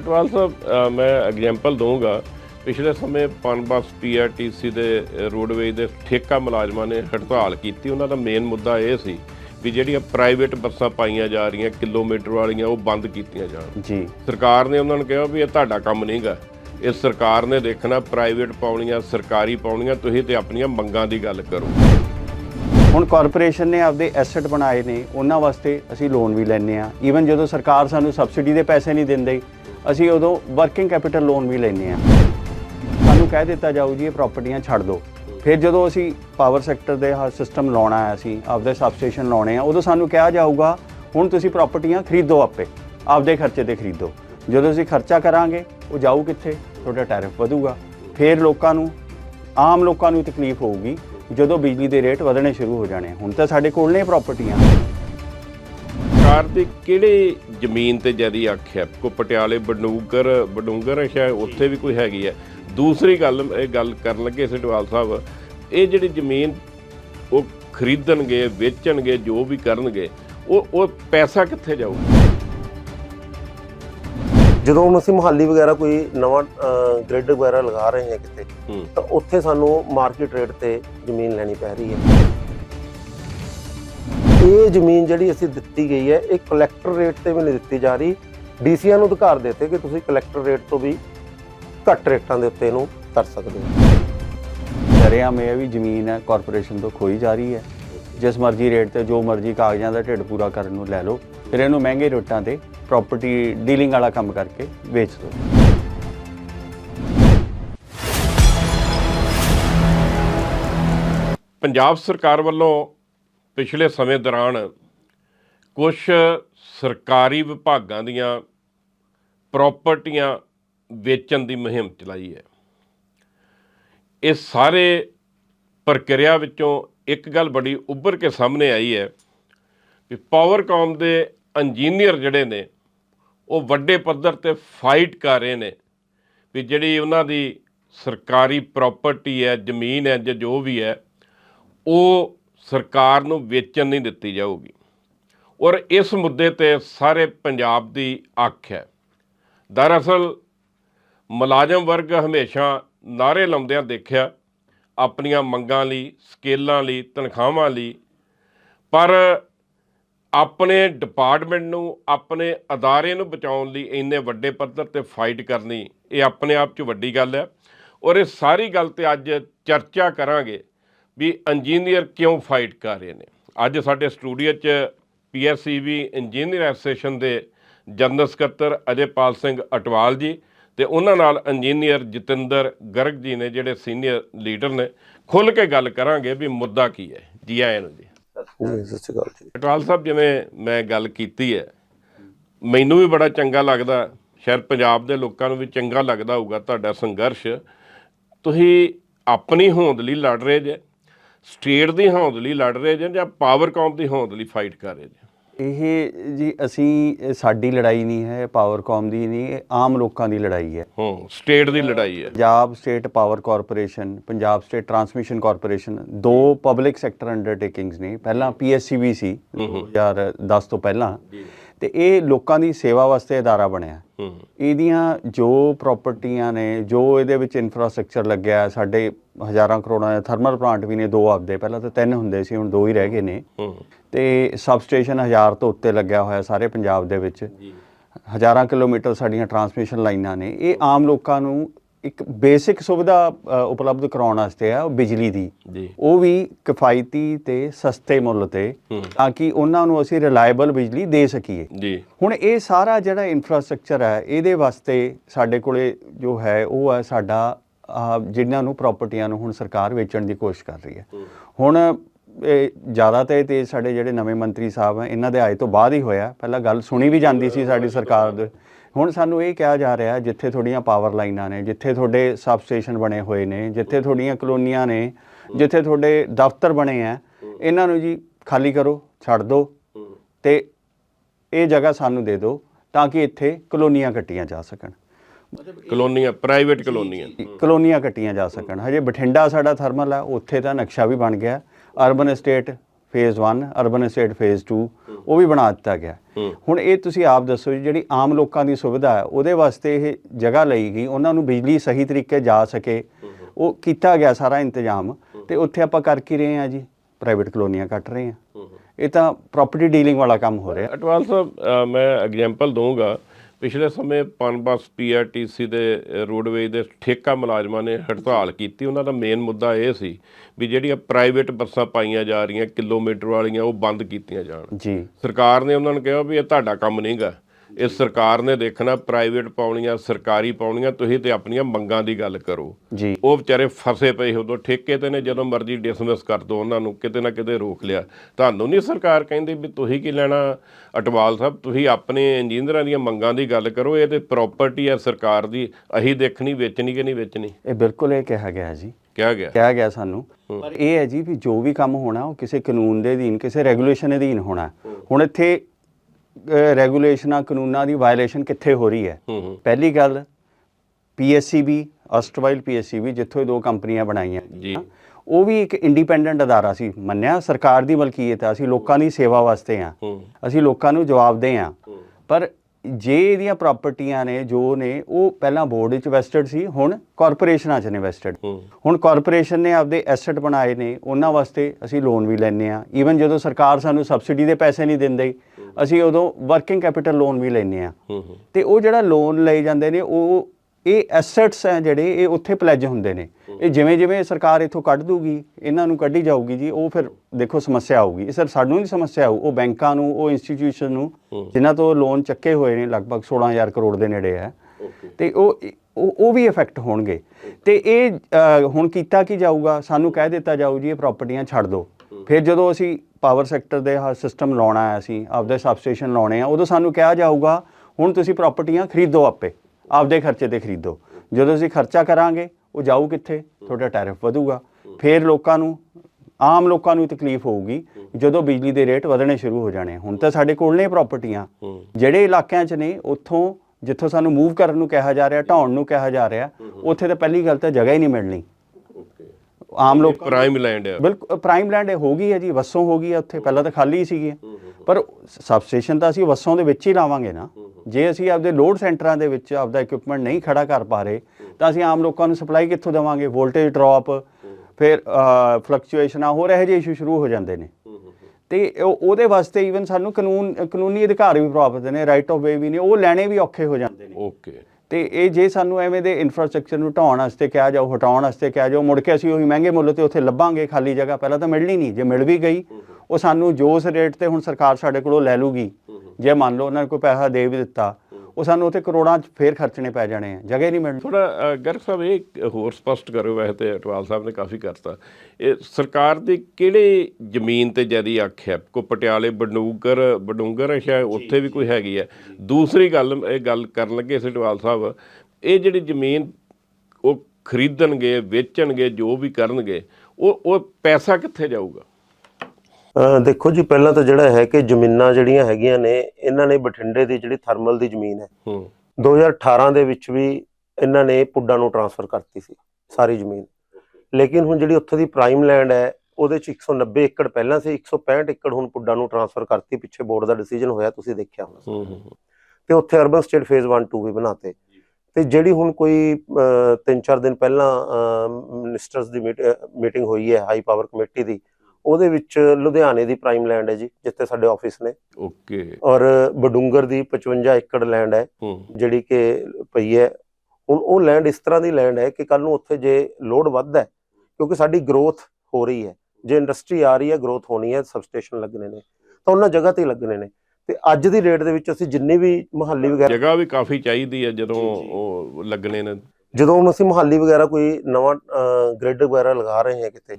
ਅਟਵਾਲ ਸਾਹਿਬ ਮੈਂ ਐਗਜ਼ਾਮਪਲ ਦਊਂਗਾ। ਪਿਛਲੇ ਸਮੇਂ ਪਨਬਸ ਪੀਆਰਟੀਸੀ ਦੇ ਰੋਡਵੇਜ ਦੇ ਠੇਕਾ ਮੁਲਾਜ਼ਮਾਂ ਨੇ ਹੜਤਾਲ ਕੀਤੀ। ਉਹਨਾਂ ਦਾ ਮੇਨ ਮੁੱਦਾ ਇਹ ਸੀ ਵੀ ਜਿਹੜੀਆਂ ਪ੍ਰਾਈਵੇਟ ਬੱਸਾਂ ਪਾਈਆਂ ਜਾ ਰਹੀਆਂ ਕਿਲੋਮੀਟਰ ਵਾਲੀਆਂ ਉਹ ਬੰਦ ਕੀਤੀਆਂ ਜਾਣ। ਜੀ। ਸਰਕਾਰ ਨੇ ਉਹਨਾਂ ਨੂੰ ਕਿਹਾ ਵੀ ਇਹ ਤੁਹਾਡਾ ਕੰਮ ਨਹੀਂਗਾ। ਇਹ ਸਰਕਾਰ ਨੇ ਦੇਖਣਾ ਪ੍ਰਾਈਵੇਟ ਪਾਉਣੀਆਂ ਸਰਕਾਰੀ ਪਾਉਣੀਆਂ ਤੁਸੀਂ ਤੇ ਆਪਣੀਆਂ ਮੰਗਾਂ ਦੀ ਗੱਲ ਕਰੋ। ਹੁਣ ਕਾਰਪੋਰੇਸ਼ਨ ਨੇ ਆਪਦੇ ਐਸੈਟ ਬਣਾਏ ਨੇ ਉਹਨਾਂ ਵਾਸਤੇ ਅਸੀਂ ਲੋਨ ਵੀ ਲੈਂਦੇ ਆ ਈਵਨ ਜਦੋਂ ਸਰਕਾਰ ਸਾਨੂੰ ਸਬਸਿਡੀ ਦੇ ਪੈਸੇ ਨਹੀਂ ਦਿੰਦੀ ਅਸੀਂ ਉਦੋਂ ਵਰਕਿੰਗ ਕੈਪੀਟਲ ਲੋਨ ਵੀ ਲੈਂਦੇ ਆ ਸਾਨੂੰ ਕਹਿ ਦਿੱਤਾ ਜਾਊ ਜੀ, ਇਹ ਪ੍ਰਾਪਰਟੀਆਂ ਛੱਡ ਦਿਓ ਫਿਰ ਜਦੋਂ ਅਸੀਂ ਪਾਵਰ ਸੈਕਟਰ ਦੇ ਹਰ ਸਿਸਟਮ ਲਾਉਣਾ ਹੈ ਅਸੀਂ ਆਪਦੇ ਸਬਸਟੇਸ਼ਨ ਲਾਉਣੇ ਆ, ਉਦੋਂ ਸਾਨੂੰ ਕਿਹਾ ਜਾਊਗਾ, ਹੁਣ ਤੁਸੀਂ ਪ੍ਰਾਪਰਟੀਆਂ ਖਰੀਦੋ ਆਪੇ, ਆਪਦੇ ਖਰਚੇ ਤੇ ਖਰੀਦੋ। ਜਦੋਂ ਅਸੀਂ ਖਰਚਾ ਕਰਾਂਗੇ, ਉਹ ਜਾਊ ਕਿੱਥੇ? ਤੁਹਾਡਾ ਟੈਰਿਫ ਵਧੂਗਾ। ਫਿਰ ਲੋਕਾਂ ਨੂੰ, ਆਮ ਲੋਕਾਂ ਨੂੰ ਤਕਲੀਫ ਹੋਊਗੀ, ਜਦੋਂ ਬਿਜਲੀ ਦੇ ਰੇਟ ਵਧਣੇ ਸ਼ੁਰੂ ਹੋ ਜਾਣੇ ਹੁਣ ਤਾਂ ਸਾਡੇ ਕੋਲ ਨੇ ਪ੍ਰਾਪਰਟੀਆਂ ਸਰਕਾਰ ਦੀ ਕਿਹੜੀ ਜ਼ਮੀਨ ਤੇ ਜਿਆਦੀ ਅੱਖ ਹੈ? ਕੋ ਪਟਿਆਲੇ ਬਡੂੰਗਰ ਬਡੂੰਗਰ ਸ਼ਾਇਦ ਉੱਥੇ ਵੀ ਕੋਈ ਹੈਗੀ ਹੈ। ਦੂਸਰੀ ਗੱਲ ਇਹ ਗੱਲ ਕਰਨ ਲੱਗੇ ਸਟਵਾਲ ਸਾਹਿਬ ਇਹ ਜਿਹੜੀ ਜ਼ਮੀਨ ਉਹ ਖਰੀਦਣਗੇ ਵੇਚਣਗੇ ਜੋ ਵੀ ਕਰਨਗੇ ਉਹ ਉਹ ਪੈਸਾ ਕਿੱਥੇ ਜਾਊ ਜਦੋਂ ਹੁਣ ਅਸੀਂ ਮੁਹੱਲੀ ਵਗੈਰਾ ਕੋਈ ਨਵਾਂ ਗ੍ਰਿਡ ਵਗੈਰਾ ਲਗਾ ਰਹੇ ਹਾਂ ਕਿਤੇ ਤਾਂ ਉੱਥੇ ਸਾਨੂੰ ਮਾਰਕੀਟ ਰੇਟ ਤੇ ਜ਼ਮੀਨ ਲੈਣੀ ਪੈ ਰਹੀ ਹੈ। ਇਹ ਜ਼ਮੀਨ ਜਿਹੜੀ ਅਸੀਂ ਦਿੱਤੀ ਗਈ ਹੈ ਇਹ ਕਲੈਕਟਰ ਰੇਟ ਤੇ ਵੀ ਨਹੀਂ ਦਿੱਤੀ ਜਾ ਰਹੀ। ਡੀਸੀਆਂ ਨੂੰ ਅਧਿਕਾਰ ਦਿੱਤੇ ਕਿ ਤੁਸੀਂ ਕਲੈਕਟਰ ਰੇਟ ਤੋਂ ਵੀ ਘੱਟ ਰੇਟਾਂ ਦੇ ਉੱਤੇ ਇਹਨੂੰ ਕਰ ਸਕਦੇ ਹੋ। ਦਰਿਆ ਇਹ ਵੀ ਜ਼ਮੀਨ ਹੈ ਕਾਰਪੋਰੇਸ਼ਨ ਤੋਂ ਖੋਈ ਜਾ ਰਹੀ ਹੈ। ਜਿਸ ਮਰਜ਼ੀ ਰੇਟ ਤੇ ਜੋ ਮਰਜ਼ੀ ਕਾਗਜ਼ਾਂ ਦਾ ਢਿੱਡ ਪੂਰਾ ਕਰਨ ਨੂੰ ਲੈ ਲਓ ਫਿਰ ਇਹਨੂੰ ਮਹਿੰਗੇ ਰੇਟਾਂ ਤੇ ਪ੍ਰਾਪਰਟੀ ਡੀਲਿੰਗ ਵਾਲਾ ਕੰਮ ਕਰਕੇ ਵੇਚ ਦਿਓ। ਪੰਜਾਬ ਸਰਕਾਰ ਵੱਲੋਂ ਪਿਛਲੇ ਸਮੇਂ ਦੌਰਾਨ ਕੁਝ ਸਰਕਾਰੀ ਵਿਭਾਗਾਂ ਦੀਆਂ ਪ੍ਰਾਪਰਟੀਆਂ ਵੇਚਣ ਦੀ ਮੁਹਿੰਮ ਚਲਾਈ ਹੈ। ਇਹ ਸਾਰੇ ਪ੍ਰਕਿਰਿਆ ਵਿੱਚੋਂ ਇੱਕ ਗੱਲ ਬੜੀ ਉੱਭਰ ਕੇ ਸਾਹਮਣੇ ਆਈ ਹੈ ਵੀ ਪਾਵਰਕਾਮ ਦੇ ਇੰਜੀਨੀਅਰ ਜਿਹੜੇ ਨੇ, ਉਹ ਵੱਡੇ ਪੱਧਰ ਤੇ ਫਾਈਟ ਕਰ ਰਹੇ ਨੇ ਵੀ ਜਿਹੜੀ ਉਹਨਾਂ ਦੀ ਸਰਕਾਰੀ ਪ੍ਰਾਪਰਟੀ ਹੈ, ਜ਼ਮੀਨ ਹੈ ਜਾਂ ਜੋ ਵੀ ਹੈ, ਉਹ ਸਰਕਾਰ ਨੂੰ ਵੇਚਣ ਨਹੀਂ ਦਿੱਤੀ ਜਾਊਗੀ। ਔਰ ਇਸ ਮੁੱਦੇ ਤੇ ਸਾਰੇ ਪੰਜਾਬ ਦੀ ਅੱਖ ਹੈ। ਦਰਅਸਲ ਮੁਲਾਜ਼ਮ ਵਰਗ ਹਮੇਸ਼ਾ ਨਾਰੇ ਲਾਉਂਦਿਆਂ ਦੇਖਿਆ, ਆਪਣੀਆਂ ਮੰਗਾਂ ਲਈ, ਸਕੇਲਾਂ ਲਈ, ਤਨਖਾਹਾਂ ਲਈ। ਪਰ ਆਪਣੇ ਡਿਪਾਰਟਮੈਂਟ ਨੂੰ, ਆਪਣੇ ਅਦਾਰੇ ਨੂੰ ਬਚਾਉਣ ਲਈ ਇੰਨੇ ਵੱਡੇ ਪੱਧਰ ਤੇ ਫਾਈਟ ਕਰਨੀ, ਇਹ ਆਪਣੇ ਆਪ 'ਚ ਵੱਡੀ ਗੱਲ ਹੈ। ਔਰ ਇਹ ਸਾਰੀ ਗੱਲ ਤੇ ਅੱਜ ਚਰਚਾ ਕਰਾਂਗੇ। ਵੀ ਇੰਜੀਨੀਅਰ ਕਿਉਂ ਫਾਈਟ ਕਰ ਰਹੇ ਨੇ? ਅੱਜ ਸਾਡੇ ਸਟੂਡੀਓ 'ਚ ਪੀਐਸਸੀਬੀ ਇੰਜੀਨੀਅਰ ਐਸੋਸੀਏਸ਼ਨ ਦੇ ਜਨਰਲ ਸਕੱਤਰ ਅਜੇਪਾਲ ਸਿੰਘ ਅਟਵਾਲ ਜੀ ਤੇ ਉਹਨਾਂ ਨਾਲ ਇੰਜੀਨੀਅਰ ਜਤਿੰਦਰ ਗਰਗ ਜੀ ਨੇ ਜਿਹੜੇ ਸੀਨੀਅਰ ਲੀਡਰ ਨੇ ਖੁੱਲ ਕੇ ਗੱਲ ਕਰਾਂਗੇ ਵੀ ਮੁੱਦਾ ਕੀ ਹੈ। ਜੀ ਆਇਆਂ ਨੂੰ ਜੀ ਜੀ। ਸਤਿ ਸ਼੍ਰੀ ਅਕਾਲ ਜੀ। ਅਟਵਾਲ ਸਾਹਿਬ ਜਿਵੇਂ ਮੈਂ ਗੱਲ ਕੀਤੀ ਹੈ ਮੈਨੂੰ ਵੀ ਬੜਾ ਚੰਗਾ ਲੱਗਦਾ ਸ਼ਾਇਦ ਪੰਜਾਬ ਦੇ ਲੋਕਾਂ ਨੂੰ ਵੀ ਚੰਗਾ ਲੱਗਦਾ ਹੋਊਗਾ ਤੁਹਾਡਾ ਸੰਘਰਸ਼। ਤੁਸੀਂ ਆਪਣੀ ਹੋਂਦ ਲਈ ਲੜ ਰਹੇ ਜੇ। ਸਟੇਟ ਦੀ ਹੋਂਦ ਲਈ ਲੜ ਰਹੇ ਜੇ ਜਾਂ ਪਾਵਰਕਾਮ ਦੀ ਹੋਂਦ ਲਈ ਫਾਈਟ ਕਰ ਰਹੇ ਜੇ? ਇਹ ਜੀ ਅਸੀਂ ਸਾਡੀ ਲੜਾਈ ਨਹੀਂ ਹੈ ਪਾਵਰਕਾਮ ਦੀ ਨਹੀਂ ਇਹ ਆਮ ਲੋਕਾਂ ਦੀ ਲੜਾਈ ਹੈ। ਹੂੰ ਸਟੇਟ ਦੀ ਲੜਾਈ ਹੈ। Punjab state power corporation Punjab state transmission corporation ਦੋ ਪਬਲਿਕ ਸੈਕਟਰ ਅੰਡਰਟੇਕਿੰਗਸ ਨੇ। ਪਹਿਲਾਂ ਪੀਐਸਸੀਬੀ ਸੀ 2010 ਤੋਂ ਪਹਿਲਾਂ। ਤੇ ਇਹ ਲੋਕਾਂ ਦੀ ਸੇਵਾ ਵਾਸਤੇ ਅਦਾਰਾ ਬਣਿਆ। ਇਹਦੀਆਂ ਜੋ ਪ੍ਰਾਪਰਟੀਆਂ ਨੇ ਜੋ ਇਹਦੇ ਵਿੱਚ ਇਨਫਰਾਸਟ੍ਰਕਚਰ ਲੱਗਿਆ ਸਾਡੇ ਹਜ਼ਾਰਾਂ ਕਰੋੜਾਂ ਦੇ ਥਰਮਲ ਪਲਾਂਟ ਵੀ ਨੇ ਦੋ ਆਪਦੇ। ਪਹਿਲਾਂ ਤਾਂ ਤਿੰਨ ਹੁੰਦੇ ਸੀ ਹੁਣ ਦੋ ਹੀ ਰਹਿ ਗਏ ਨੇ। ਤੇ ਸਬਸਟੇਸ਼ਨ ਹਜ਼ਾਰ ਤੋਂ ਉੱਤੇ ਲੱਗਿਆ ਹੋਇਆ ਸਾਰੇ ਪੰਜਾਬ ਦੇ ਵਿੱਚ। ਹਜ਼ਾਰਾਂ ਕਿਲੋਮੀਟਰ ਸਾਡੀਆਂ ਟਰਾਂਸਮਿਸ਼ਨ ਲਾਈਨਾਂ ਨੇ। ਇਹ ਆਮ ਲੋਕਾਂ ਨੂੰ ਇੱਕ ਬੇਸਿਕ ਸੁਵਿਧਾ ਉਪਲਬਧ ਕਰਾਉਣ ਵਾਸਤੇ ਆ ਉਹ ਬਿਜਲੀ ਦੀ। ਉਹ ਵੀ ਕਿਫਾਇਤੀ ਤੇ ਸਸਤੇ ਮੁੱਲ ਤੇ। ਤਾਂ ਕਿ ਉਹਨਾਂ ਨੂੰ ਅਸੀਂ ਰਿਲਾਇਬਲ ਬਿਜਲੀ ਦੇ ਸਕੀਏ। ਜੀ। ਹੁਣ ਇਹ ਸਾਰਾ ਜਿਹੜਾ ਇਨਫਰਾਸਟ੍ਰਕਚਰ ਹੈ ਇਹਦੇ ਵਾਸਤੇ ਸਾਡੇ ਕੋਲੇ ਜੋ ਹੈ ਉਹ ਹੈ ਸਾਡਾ ਜਿਨ੍ਹਾਂ ਨੂੰ ਪ੍ਰਾਪਰਟੀਆਂ ਨੂੰ ਹੁਣ ਸਰਕਾਰ ਵੇਚਣ ਦੀ ਕੋਸ਼ਿਸ਼ ਕਰ ਰਹੀ ਹੈ। ਹੁਣ ਇਹ ਜ਼ਿਆਦਾ ਤੇ ਤੇ ਸਾਡੇ ਜਿਹੜੇ ਨਵੇਂ ਮੰਤਰੀ ਸਾਹਿਬ ਹੈ ਇਹਨਾਂ ਦੇ ਆਏ ਤੋਂ ਬਾਅਦ ਹੀ ਹੋਇਆ। ਪਹਿਲਾਂ ਗੱਲ ਸੁਣੀ ਵੀ ਜਾਂਦੀ ਸੀ ਸਾਡੀ ਸਰਕਾਰ ਦੇ। ਹੁਣ ਸਾਨੂੰ ਇਹ ਕਿਹਾ ਜਾ ਰਿਹਾ ਜਿੱਥੇ ਤੁਹਾਡੀਆਂ ਪਾਵਰ ਲਾਈਨਾਂ ਨੇ ਜਿੱਥੇ ਤੁਹਾਡੇ ਸਬ ਸਟੇਸ਼ਨ ਬਣੇ ਹੋਏ ਨੇ ਜਿੱਥੇ ਤੁਹਾਡੀਆਂ ਕਲੋਨੀਆਂ ਨੇ ਜਿੱਥੇ ਤੁਹਾਡੇ ਦਫ਼ਤਰ ਬਣੇ ਆ ਇਹਨਾਂ ਨੂੰ ਜੀ ਖਾਲੀ ਕਰੋ ਛੱਡ ਦਿਓ ਤੇ ਇਹ ਜਗ੍ਹਾ ਸਾਨੂੰ ਦੇ ਦਿਓ ਤਾਂ ਕਿ ਇੱਥੇ ਕਲੋਨੀਆਂ ਕੱਟੀਆਂ ਜਾ ਸਕਣ। ਕਲੋਨੀਆਂ ਪ੍ਰਾਈਵੇਟ ਕਲੋਨੀਆਂ। ਕਲੋਨੀਆਂ ਕੱਟੀਆਂ ਜਾ ਸਕਣ। ਹਜੇ ਬਠਿੰਡਾ ਸਾਡਾ ਥਰਮਲ ਹੈ ਉੱਥੇ ਤਾਂ ਨਕਸ਼ਾ ਵੀ ਬਣ ਗਿਆ urban state phase 1 urban estate phase 2 ਉਹ ਵੀ ਬਣਾ ਦਿੱਤਾ ਗਿਆ। ਹੁਣ ਇਹ ਤੁਸੀਂ ਆਪ ਦੱਸੋ ਜੀ ਜਿਹੜੀ ਆਮ ਲੋਕਾਂ ਦੀ ਸੁਵਿਧਾ ਹੈ ਉਹਦੇ ਵਾਸਤੇ ਇਹ ਜਗ੍ਹਾ ਲਈ ਗਈ ਉਹਨਾਂ ਨੂੰ ਬਿਜਲੀ ਸਹੀ ਤਰੀਕੇ ਜਾ ਸਕੇ। ਉਹ ਕੀਤਾ ਗਿਆ ਸਾਰਾ ਇੰਤਜ਼ਾਮ ਤੇ ਉੱਥੇ ਆਪਾਂ ਕਰ ਕੀ ਰਹੇ ਹਾਂ ਜੀ? ਪ੍ਰਾਈਵੇਟ ਕਲੋਨੀਆਂ ਕੱਟ ਰਹੇ ਹਾਂ। ਇਹ ਤਾਂ ਪ੍ਰਾਪਰਟੀ ਡੀਲਿੰਗ ਵਾਲਾ ਕੰਮ ਹੋ ਰਿਹਾ। ਅਟਵਾਲ ਸਾਹਿਬ ਮੈਂ ਐਗਜ਼ਾਮਪਲ ਦਊਂਗਾ। ਪਿਛਲੇ ਸਮੇਂ ਪਨਬਸ ਪੀਆਰਟੀਸੀ ਦੇ ਰੋਡਵੇਜ ਦੇ ਠੇਕਾ ਮੁਲਾਜ਼ਮਾਂ ਨੇ ਹੜਤਾਲ ਕੀਤੀ। ਉਹਨਾਂ ਦਾ ਮੇਨ ਮੁੱਦਾ ਇਹ ਸੀ ਵੀ ਜਿਹੜੀਆਂ ਪ੍ਰਾਈਵੇਟ ਬੱਸਾਂ ਪਾਈਆਂ ਜਾ ਰਹੀਆਂ ਕਿਲੋਮੀਟਰ ਵਾਲੀਆਂ ਉਹ ਬੰਦ ਕੀਤੀਆਂ ਜਾਣ। ਜੀ। ਸਰਕਾਰ ਨੇ ਉਹਨਾਂ ਨੂੰ ਕਿਹਾ ਵੀ ਇਹ ਤੁਹਾਡਾ ਕੰਮ ਨਹੀਂਗਾ ਇਹ ਸਰਕਾਰ ਨੇ ਦੇਖਣਾ ਪ੍ਰਾਈਵੇਟ ਪਾਉਣੀਆਂ ਸਰਕਾਰੀ ਪਾਉਣੀਆਂ ਤੁਸੀਂ ਤੇ ਆਪਣੀਆਂ ਮੰਗਾਂ ਦੀ ਗੱਲ ਕਰੋ। ਜੀ। ਉਹ ਵਿਚਾਰੇ ਫਸੇ ਪਏ ਉਦੋਂ ਠੇਕੇ ਤੇ ਨੇ ਜਦੋਂ ਮਰਜ਼ੀ ਡਿਸਮਿਸ ਕਰ ਦੋ ਉਹਨਾਂ ਨੂੰ ਕਿਤੇ ਨਾ ਕਿਤੇ ਰੋਕ ਲਿਆ। ਤੁਹਾਨੂੰ ਨਹੀਂ ਸਰਕਾਰ ਕਹਿੰਦੀ ਵੀ ਤੁਸੀਂ ਕੀ ਲੈਣਾ? ਅਟਵਾਲ ਸਾਹਿਬ ਤੁਸੀਂ ਆਪਣੇ ਇੰਜੀਨੀਅਰਾਂ ਦੀਆਂ ਮੰਗਾਂ ਦੀ ਗੱਲ ਕਰੋ ਇਹ ਤੇ ਪ੍ਰਾਪਰਟੀ ਹੈ ਸਰਕਾਰ ਦੀ ਅਹੀ ਦੇਖਣੀ ਵੇਚਣੀ ਕਿ ਨਹੀਂ ਵੇਚਣੀ? ਇਹ ਬਿਲਕੁਲ ਇਹ ਕਿਹਾ ਗਿਆ ਜੀ। ਕਿਹਾ ਗਿਆ? ਕਿਹਾ ਗਿਆ ਸਾਨੂੰ। ਪਰ ਇਹ ਹੈ ਜੀ ਵੀ ਜੋ ਵੀ ਕੰਮ ਹੋਣਾ ਉਹ ਕਿਸੇ ਕਾਨੂੰਨ ਦੇ ਅਧੀਨ ਕਿਸੇ ਰੈਗੂਲੇਸ਼ਨ ਅਧੀਨ ਹੋਣਾ। ਹੁਣ ਇੱਥੇ ਰੈਗੂਲੇਸ਼ਨਾਂ ਕਾਨੂੰਨਾਂ ਦੀ ਵਾਇਲੇਸ਼ਨ ਕਿੱਥੇ ਹੋ ਰਹੀ ਹੈ? ਪਹਿਲੀ ਗੱਲ ਪੀਐਸਸੀਬੀ ਅਸਟਵਾਈਲ ਪੀਐਸਸੀਬੀ ਜਿੱਥੋਂ ਇਹ ਦੋ ਕੰਪਨੀਆਂ ਬਣਾਈਆਂ ਜੀ। ਉਹ ਵੀ ਇੱਕ ਇੰਡੀਪੈਂਡੈਂਟ ਅਦਾਰਾ ਸੀ। ਮੰਨਿਆ ਸਰਕਾਰ ਦੀ ਮਲਕੀਅਤ ਹੈ ਅਸੀਂ ਲੋਕਾਂ ਦੀ ਸੇਵਾ ਵਾਸਤੇ ਆ। ਅਸੀਂ ਲੋਕਾਂ ਨੂੰ ਜਵਾਬਦੇ ਆ। ਪਰ ਜੇ ਇਹਦੀਆਂ ਪ੍ਰਾਪਰਟੀਆਂ ਨੇ ਜੋ ਨੇ ਉਹ ਪਹਿਲਾਂ ਬੋਰਡ ਵਿੱਚ ਵੈਸਟਡ ਸੀ ਹੁਣ ਕਾਰਪੋਰੇਸ਼ਨਾਂ 'ਚ ਨੇ ਵੈਸਟਡ ਹੁਣ ਕਾਰਪੋਰੇਸ਼ਨ ਨੇ ਆਪਦੇ ਐਸੈਟ ਬਣਾਏ ਨੇ ਉਹਨਾਂ ਵਾਸਤੇ ਅਸੀਂ ਲੋਨ ਵੀ ਲੈਂਦੇ ਆ ਈਵਨ ਜਦੋਂ ਸਰਕਾਰ ਸਾਨੂੰ ਸਬਸਿਡੀ ਦੇ ਪੈਸੇ ਨਹੀਂ ਦਿੰਦੀ ਅਸੀਂ ਉਦੋਂ ਵਰਕਿੰਗ ਕੈਪੀਟਲ ਲੋਨ ਵੀ ਲੈਂਦੇ ਆ ਤੇ ਉਹ ਜਿਹੜਾ ਲੋਨ ਲਏ ਜਾਂਦੇ ਨੇ ਉਹ ਇਹ ਐਸੈਟਸ ਹੈ ਜਿਹੜੇ ਇਹ ਉੱਥੇ ਪਲੇਜ ਹੁੰਦੇ ਨੇ। ਇਹ ਜਿਵੇਂ ਜਿਵੇਂ ਸਰਕਾਰ ਇਥੋਂ ਕੱਢ ਦੂਗੀ ਇਹਨਾਂ ਨੂੰ ਕੱਢੀ ਜਾਊਗੀ ਜੀ ਉਹ ਫਿਰ ਦੇਖੋ ਸਮੱਸਿਆ ਆਊਗੀ। ਇਹ ਸਰ ਸਾਨੂੰ ਨਹੀਂ ਸਮੱਸਿਆ ਆਊ ਉਹ ਬੈਂਕਾਂ ਨੂੰ ਉਹ ਇੰਸਟੀਟਿਊਸ਼ਨ ਨੂੰ ਜਿਨ੍ਹਾਂ ਤੋਂ ਲੋਨ ਚੱਕੇ ਹੋਏ ਨੇ ਲਗਭਗ 16000 ਕਰੋੜ ਦੇ ਨੇੜੇ ਹੈ। ਤੇ ਉਹ ਉਹ ਵੀ ਇਫੈਕਟ ਹੋਣਗੇ। ਤੇ ਇਹ ਹੁਣ ਕੀਤਾ ਕੀ ਜਾਊਗਾ? ਸਾਨੂੰ ਕਹਿ ਦਿੱਤਾ ਜਾਊ ਜੀ ਇਹ ਪ੍ਰਾਪਰਟੀਆਂ ਛੱਡ ਦਿਓ ਫਿਰ ਜਦੋਂ ਅਸੀਂ ਪਾਵਰ ਸੈਕਟਰ ਦੇ ਸਿਸਟਮ ਲਾਉਣਾ ਹੈ ਅਸੀਂ ਆਪਦੇ ਸਬਸਟੇਸ਼ਨ ਲਾਉਣੇ ਆ ਉਦੋਂ ਸਾਨੂੰ ਕਿਹਾ ਜਾਊਗਾ ਹੁਣ ਤੁਸੀਂ ਪ੍ਰਾਪਰਟੀਆਂ ਖਰੀਦੋ ਆਪੇ। ਆਪਦੇ ਖਰਚੇ ਤੇ ਖਰੀਦੋ। ਜਦੋਂ ਅਸੀਂ ਖਰਚਾ ਕਰਾਂਗੇ ਉਹ ਜਾਊ ਕਿੱਥੇ? ਤੁਹਾਡਾ ਟੈਰਿਫ ਵਧੂਗਾ। ਫਿਰ ਲੋਕਾਂ ਨੂੰ ਆਮ ਲੋਕਾਂ ਨੂੰ ਤਕਲੀਫ ਹੋਊਗੀ ਜਦੋਂ ਬਿਜਲੀ ਦੇ ਰੇਟ ਵਧਣੇ ਸ਼ੁਰੂ ਹੋ ਜਾਣੇ। ਹੁਣ ਤਾਂ ਸਾਡੇ ਕੋਲ ਨੇ ਪ੍ਰਾਪਰਟੀਆਂ ਹੂੰ। ਜਿਹੜੇ ਇਲਾਕਿਆਂ 'ਚ ਨੇ ਉੱਥੋਂ ਜਿੱਥੋਂ ਸਾਨੂੰ ਮੂਵ ਕਰਨ ਨੂੰ ਕਿਹਾ ਜਾ ਰਿਹਾ ਢਾਉਣ ਨੂੰ ਕਿਹਾ ਜਾ ਰਿਹਾ ਉੱਥੇ ਤਾਂ ਪਹਿਲੀ ਗੱਲ ਤਾਂ ਜਗ੍ਹਾ ਹੀ ਨਹੀਂ ਮਿਲਣੀ। ਆਮ ਲੋਕ ਪ੍ਰਾਈਮ ਲੈਂਡ ਹੈ ਬਿਲਕੁਲ ਪ੍ਰਾਈਮ ਲੈਂਡ ਹੋ ਗਈ ਹੈ ਜੀ ਵਸੋਂ ਹੋ ਗਈ ਹੈ ਉੱਥੇ ਪਹਿਲਾਂ ਤਾਂ ਖਾਲੀ ਸੀਗੀ। ਪਰ ਸਬਸਟੇਸ਼ਨ ਤਾਂ ਅਸੀਂ ਵਸੋਂ ਦੇ ਵਿੱਚ ਹੀ ਲਾਵਾਂਗੇ ਨਾ। ਜੇ ਅਸੀਂ ਆਪਦੇ ਲੋਡ ਸੈਂਟਰਾਂ ਦੇ ਵਿੱਚ ਆਪਦਾ ਇਕਵਿਪਮੈਂਟ ਨਹੀਂ ਖੜਾ ਕਰ ਪਾ ਰਹੇ ਤਾਂ ਅਸੀਂ ਆਮ ਲੋਕਾਂ ਨੂੰ ਸਪਲਾਈ ਕਿੱਥੋਂ ਦੇਵਾਂਗੇ? ਵੋਲਟੇਜ ਡ੍ਰੌਪ ਫਿਰ ਫਲਕਚੁਏਸ਼ਨਾਂ ਹੋਰ ਇਹੋ ਜਿਹੇ ਇਸ਼ੂ ਸ਼ੁਰੂ ਹੋ ਜਾਂਦੇ ਨੇ। ਤੇ ਉਹ- ਉਹਦੇ ਵਾਸਤੇ ਈਵਨ ਸਾਨੂੰ ਕਾਨੂੰਨ ਕਾਨੂੰਨੀ ਅਧਿਕਾਰ ਵੀ ਪ੍ਰਾਪਤ ਨੇ ਰਾਈਟ ਆਫ ਵੇ ਵੀ ਨੇ ਉਹ ਲੈਣੇ ਵੀ ਔਖੇ ਹੋ ਜਾਂਦੇ ਨੇ। ਓਕੇ। ਤੇ ਇਹ ਜੇ ਸਾਨੂੰ ਐਵੇਂ ਦੇ ਇਨਫਰਾਸਟ੍ਰਕਚਰ ਨੂੰ ਢਾਉਣ ਵਾਸਤੇ ਕਿਹਾ ਜਾਓ ਹਟਾਉਣ ਵਾਸਤੇ ਕਿਹਾ ਜਾਓ ਮੁੜ ਕੇ ਅਸੀਂ ਉਹੀ ਮਹਿੰਗੇ ਮੁੱਲ ਤੇ ਉੱਥੇ ਲੱਭਾਂਗੇ ਖਾਲੀ ਜਗ੍ਹਾ ਪਹਿਲਾਂ ਤਾਂ ਮਿਲਣੀ ਨਹੀਂ ਜੇ ਮਿਲ ਵੀ ਗਈ ਉਹ ਸਾਨੂੰ ਜੋ ਉਸ ਰੇਟ ਤੇ ਹੁਣ ਸਰਕਾਰ ਸਾਡੇ ਕੋਲੋਂ ਲੈ ਲੂਗੀ ਜੇ ਮੰਨ ਲਓ ਉਹਨਾਂ ਨੇ ਕੋਈ ਪੈਸਾ ਦੇ ਵੀ ਦਿੱਤਾ ਉਹ ਸਾਨੂੰ ਉੱਥੇ ਕਰੋੜਾਂ ਚ ਫੇਰ ਖਰਚਣੇ ਪੈ ਜਾਣੇ ਆ, ਜਗ੍ਹਾ ਨਹੀਂ ਮਿਲਣੀ। ਥੋੜਾ ਗਰਗ ਸਾਹਿਬ, ਇਹ ਹੋਰ ਸਪਸ਼ਟ ਕਰੋ, ਵੈਸੇ ਤੇ ਅਟਵਾਲ ਸਾਹਿਬ ਨੇ ਕਾਫੀ ਕਰਤਾ। ਇਹ ਸਰਕਾਰ ਦੀ ਕਿਹੜੇ ਜ਼ਮੀਨ ਤੇ ਜਿਆਦੀ ਅੱਖ ਹੈ? ਕੋ ਪਟਿਆਲੇ, ਬਡੂਗਰ, ਬਡੂੰਗਰ ਸ਼ਾਇਦ? ਉੱਥੇ ਵੀ ਕੋਈ ਹੈਗੀ ਹੈ। ਦੂਸਰੀ ਗੱਲ, ਇਹ ਗੱਲ ਕਰਨ ਲੱਗੇ ਸੀ ਅਟਵਾਲ ਸਾਹਿਬ, ਇਹ ਜਿਹੜੀ ਜ਼ਮੀਨ ਉਹ ਖਰੀਦਣਗੇ, ਵੇਚਣਗੇ, ਜੋ ਵੀ ਕਰਨਗੇ, ਉਹ ਉਹ ਪੈਸਾ ਕਿੱਥੇ ਜਾਊਗਾ? ਦੇਖੋ ਜੀ ਪਹਿਲਾਂ ਤਾਂ ਜਿਹੜਾ ਹੈ ਕਿ ਜ਼ਮੀਨਾਂ ਜਿਹੜੀਆਂ ਹੈਗੀਆਂ ਨੇ ਇਹਨਾਂ ਨੇ ਬਠਿੰਡੇ ਦੀ ਜਿਹੜੀ ਥਰਮਲ ਦੀ ਜ਼ਮੀਨ ਹੈ ਹੂੰ। 2018 ਦੇ ਵਿੱਚ ਵੀ ਇਹਨਾਂ ਨੇ ਪੁੱਡਾ ਨੂੰ ਟਰਾਂਸਫਰ ਕਰਤੀ ਸੀ ਸਾਰੀ ਜ਼ਮੀਨ। ਲੇਕਿਨ ਹੁਣ ਜਿਹੜੀ ਉੱਥੇ ਦੀ ਪ੍ਰਾਈਮ ਲੈਂਡ ਹੈ ਉਹਦੇ ਚ 190 ਏਕੜ ਪਹਿਲਾਂ ਸੀ 165 ਏਕੜ ਹੁਣ ਪੁੱਡਾ ਨੂੰ ਟਰਾਂਸਫਰ ਕਰਤੀ ਪਿੱਛੇ ਬੋਰਡ ਦਾ ਡਿਸੀਜਨ ਹੋਇਆ ਤੁਸੀਂ ਦੇਖਿਆ ਹੋਣਾ। ਹੂੰ ਹੂੰ ਹੂੰ। ਤੇ ਉੱਥੇ ਅਰਬਨ ਸਟੇਟ ਫੇਜ਼ 1 2 ਵੀ ਬਣਾਤੇ। ਤੇ ਜਿਹੜੀ ਹੁਣ ਕੋਈ 3-4 ਦਿਨ ਪਹਿਲਾਂ ਮਿਨਿਸਟਰਸ ਦੀ ਮੀਟਿੰਗ ਹੋਈ ਹੈ ਹਾਈ ਪਾਵਰ ਕਮੇਟੀ ਦੀ ਉਹਦੇ ਵਿੱਚ ਲੁਧਿਆਣੇ ਦੀ ਪ੍ਰਾਈਮ ਲੈਂਡ ਹੈ ਜੀ ਜਿੱਥੇ ਸਾਡੇ ਆਫਿਸ ਨੇ। ਓਕੇ ਔਰ ਬਡੂੰਗਰ ਦੀ 55 ਏਕੜ ਲੈਂਡ ਹੈ ਜਿਹੜੀ ਕਿ ਪਈ ਹੈ। ਹੁਣ ਉਹ ਲੈਂਡ ਇਸ ਤਰ੍ਹਾਂ ਦੀ ਲੈਂਡ ਹੈ ਕਿ ਕੱਲ ਨੂੰ ਉੱਥੇ ਜੇ ਲੋਡ ਵੱਧਦਾ ਹੈ ਕਿਉਂਕਿ ਸਾਡੀ ਗਰੋਥ ਹੋ ਰਹੀ ਹੈ। ਜੇ ਇੰਡਸਟਰੀ ਆ ਰਹੀ ਹੈ ਗਰੋਥ ਹੋਣੀ ਹੈ ਸਬਸਟੇਸ਼ਨ ਲੱਗਣੇ ਨੇ। ਤਾਂ ਉਹਨਾਂ ਜਗ੍ਹਾ ਤੇ ਲੱਗਣੇ ਨੇ। ਤੇ ਅੱਜ ਦੀ ਰੇਟ ਦੇ ਵਿੱਚ ਅਸੀਂ ਜਿੰਨੀ ਵੀ ਮੁਹੱਲੀ ਵਗੈਰਾ ਜਗ੍ਹਾ ਵੀ ਕਾਫੀ ਚਾਹੀਦੀ ਹੈ ਜਦੋਂ ਉਹ ਲੱਗਣੇ ਨੇ। ਜਦੋਂ ਅਸੀਂ ਮੁਹੱਲੀ ਵਗੈਰਾ ਕੋਈ ਨਵਾਂ ਗ੍ਰਿਡ ਵਗੈਰਾ ਲਗਾ ਰਹੇ ਹਾਂ ਕਿਤੇ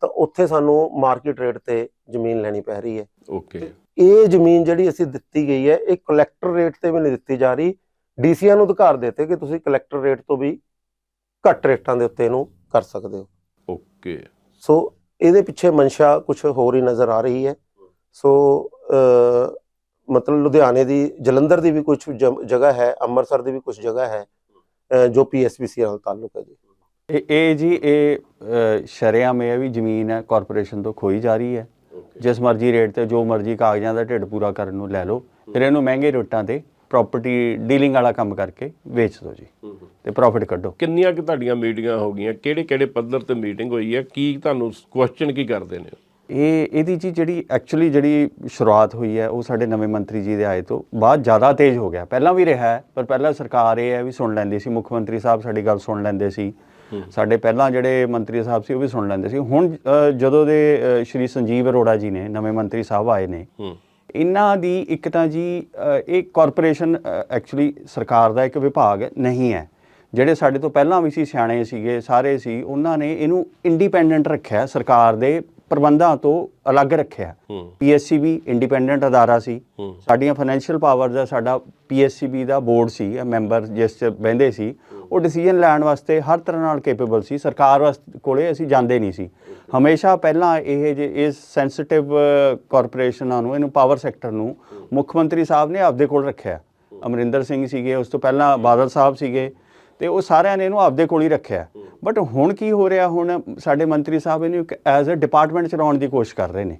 ਤਾਂ ਉੱਥੇ ਸਾਨੂੰ ਮਾਰਕੀਟ ਰੇਟ ਤੇ ਜ਼ਮੀਨ ਲੈਣੀ ਪੈ ਰਹੀ ਹੈ। ਓਕੇ ਇਹ ਜ਼ਮੀਨ ਜਿਹੜੀ ਅਸੀਂ ਦਿੱਤੀ ਗਈ ਹੈ ਇਹ ਕਲੈਕਟਰ ਰੇਟ ਤੇ ਵੀ ਨਹੀਂ ਦਿੱਤੀ ਜਾ ਰਹੀ। ਡੀਸੀਆਂ ਨੂੰ ਅਧਿਕਾਰ ਦਿੱਤੇ ਕਿ ਤੁਸੀਂ ਕਲੈਕਟਰ ਰੇਟ ਤੋਂ ਵੀ ਘੱਟ ਰੇਟਾਂ ਦੇ ਉੱਤੇ ਇਹਨੂੰ ਕਰ ਸਕਦੇ ਹੋ। ਓਕੇ ਸੋ ਇਹਦੇ ਪਿੱਛੇ ਮਨਸ਼ਾ ਕੁਝ ਹੋਰ ਹੀ ਨਜ਼ਰ ਆ ਰਹੀ ਹੈ। ਸੋ ਮਤਲਬ ਲੁਧਿਆਣੇ ਦੀ ਜਲੰਧਰ ਦੀ ਵੀ ਕੁਝ ਜਗ੍ਹਾ ਹੈ ਅੰਮ੍ਰਿਤਸਰ ਦੀ ਵੀ ਕੁਝ ਜਗ੍ਹਾ ਹੈ। ਜੋ ਪੀਐਸਪੀਸੀ ਨਾਲ ਤਾਲੁਕ ਹੈ ਜੀ। ਇਹ ਇਹ ਜੀ ਇਹ ਸ਼ਰੇਆਮ ਇਹ ਵੀ ਜ਼ਮੀਨ ਹੈ ਕਾਰਪੋਰੇਸ਼ਨ ਤੋਂ ਖੋਈ ਜਾ ਰਹੀ ਹੈ। ਜਿਸ ਮਰਜ਼ੀ ਰੇਟ ਤੇ ਜੋ ਮਰਜ਼ੀ ਕਾਗਜ਼ਾਂ ਦਾ ਢਿੱਡ ਪੂਰਾ ਕਰਨ ਨੂੰ ਲੈ ਲਓ ਫਿਰ ਇਹਨੂੰ ਮਹਿੰਗੇ ਰੇਟਾਂ ਤੇ ਪ੍ਰਾਪਰਟੀ ਡੀਲਿੰਗ ਵਾਲਾ ਕੰਮ ਕਰਕੇ ਵੇਚ ਦਿਓ ਜੀ। ਤੇ ਪ੍ਰੋਫਿਟ ਕੱਢੋ। ਕਿੰਨੀਆਂ ਕਿ ਤੁਹਾਡੀਆਂ ਮੀਟਿੰਗਾਂ ਹੋ ਗਈਆਂ? ਕਿਹੜੇ ਕਿਹੜੇ ਪੱਧਰ ਤੇ ਮੀਟਿੰਗ ਹੋਈ ਹੈ? ਕੀ ਤੁਹਾਨੂੰ ਕੁਐਸਚਨ ਕੀ ਕਰਦੇ ਨੇ? ਇਹ ਇਹਦੀ ਜੀ ਜਿਹੜੀ ਐਕਚੁਅਲੀ ਜਿਹੜੀ ਸ਼ੁਰੂਆਤ ਹੋਈ ਹੈ ਉਹ ਸਾਡੇ ਨਵੇਂ ਮੰਤਰੀ ਜੀ ਦੇ ਆਏ ਤੋਂ ਬਾਅਦ ਜ਼ਿਆਦਾ ਤੇਜ਼ ਹੋ ਗਿਆ। ਪਹਿਲਾਂ ਵੀ ਰਿਹਾ ਪਰ ਪਹਿਲਾਂ ਸਰਕਾਰ ਇਹ ਹੈ ਵੀ ਸੁਣ ਲੈਂਦੀ ਸੀ ਮੁੱਖ ਮੰਤਰੀ ਸਾਹਿਬ ਸਾਡੀ ਗੱਲ ਸੁਣ ਲੈਂਦੇ ਸੀ। ਸਾਡੇ ਪਹਿਲਾਂ ਜਿਹੜੇ ਮੰਤਰੀ ਸਾਹਿਬ ਸੀ ਉਹ ਵੀ ਸੁਣ ਲੈਂਦੇ ਸੀ। ਹੁਣ ਜਦੋਂ ਦੇ ਸ਼੍ਰੀ ਸੰਜੀਵ ਅਰੋੜਾ ਜੀ ਨੇ ਨਵੇਂ ਮੰਤਰੀ ਸਾਹਿਬ ਆਏ ਨੇ ਇਹਨਾਂ ਦੀ ਇੱਕ ਤਾਂ ਜੀ ਇਹ ਕਾਰਪੋਰੇਸ਼ਨ ਐਕਚੁਅਲੀ ਸਰਕਾਰ ਦਾ ਇੱਕ ਵਿਭਾਗ ਨਹੀਂ ਹੈ। ਜਿਹੜੇ ਸਾਡੇ ਤੋਂ ਪਹਿਲਾਂ ਵੀ ਸੀ ਸਿਆਣੇ ਸੀਗੇ ਸਾਰੇ ਸੀ ਉਹਨਾਂ ਨੇ ਇਹਨੂੰ ਇੰਡੀਪੈਂਡੈਂਟ ਰੱਖਿਆ ਸਰਕਾਰ ਦੇ ਪ੍ਰਬੰਧਾਂ ਤੋਂ ਅਲੱਗ ਰੱਖਿਆ। ਹੂੰ। ਪੀਐਸਸੀ ਵੀ ਇੰਡੀਪੈਂਡੈਂਟ ਅਦਾਰਾ ਸੀ। ਸਾਡੀਆਂ ਫਾਈਨੈਂਸ਼ੀਅਲ ਪਾਵਰ ਦਾ ਸਾਡਾ ਪੀਐਸਸੀਬੀ ਦਾ ਬੋਰਡ ਸੀ ਮੈਂਬਰ ਜਿਸ ਚ ਬਹਿੰਦੇ ਸੀ ਉਹ ਡਿਸੀਜਨ ਲੈਣ ਵਾਸਤੇ ਹਰ ਤਰ੍ਹਾਂ ਨਾਲ ਕੈਪੇਬਲ ਸੀ। ਸਰਕਾਰ ਕੋਲੇ ਅਸੀਂ ਜਾਂਦੇ ਨਹੀਂ ਸੀ। ਹਮੇਸ਼ਾ ਪਹਿਲਾਂ ਇਹ ਜੇ ਇਸ ਸੈਂਸਿਟਿਵ ਕਾਰਪੋਰੇਸ਼ਨਾਂ ਨੂੰ ਇਹਨੂੰ ਪਾਵਰ ਸੈਕਟਰ ਨੂੰ ਮੁੱਖ ਮੰਤਰੀ ਸਾਹਿਬ ਨੇ ਆਪਦੇ ਕੋਲ ਰੱਖਿਆ। ਅਮਰਿੰਦਰ ਸਿੰਘ ਸੀਗੇ ਉਸ ਤੋਂ ਪਹਿਲਾਂ ਬਾਦਲ ਸਾਹਿਬ ਸੀਗੇ। ਤੇ ਉਹ ਸਾਰਿਆਂ ਨੇ ਇਹਨੂੰ ਆਪਦੇ ਕੋਲ ਹੀ ਰੱਖਿਆ। ਬਟ ਹੁਣ ਕੀ ਹੋ ਰਿਹਾ? ਹੁਣ ਸਾਡੇ ਮੰਤਰੀ ਸਾਹਿਬ ਇਹਨੂੰ ਇੱਕ ਐਜ਼ ਅ ਡਿਪਾਰਟਮੈਂਟ ਚਲਾਉਣ ਦੀ ਕੋਸ਼ਿਸ਼ ਕਰ ਰਹੇ ਨੇ।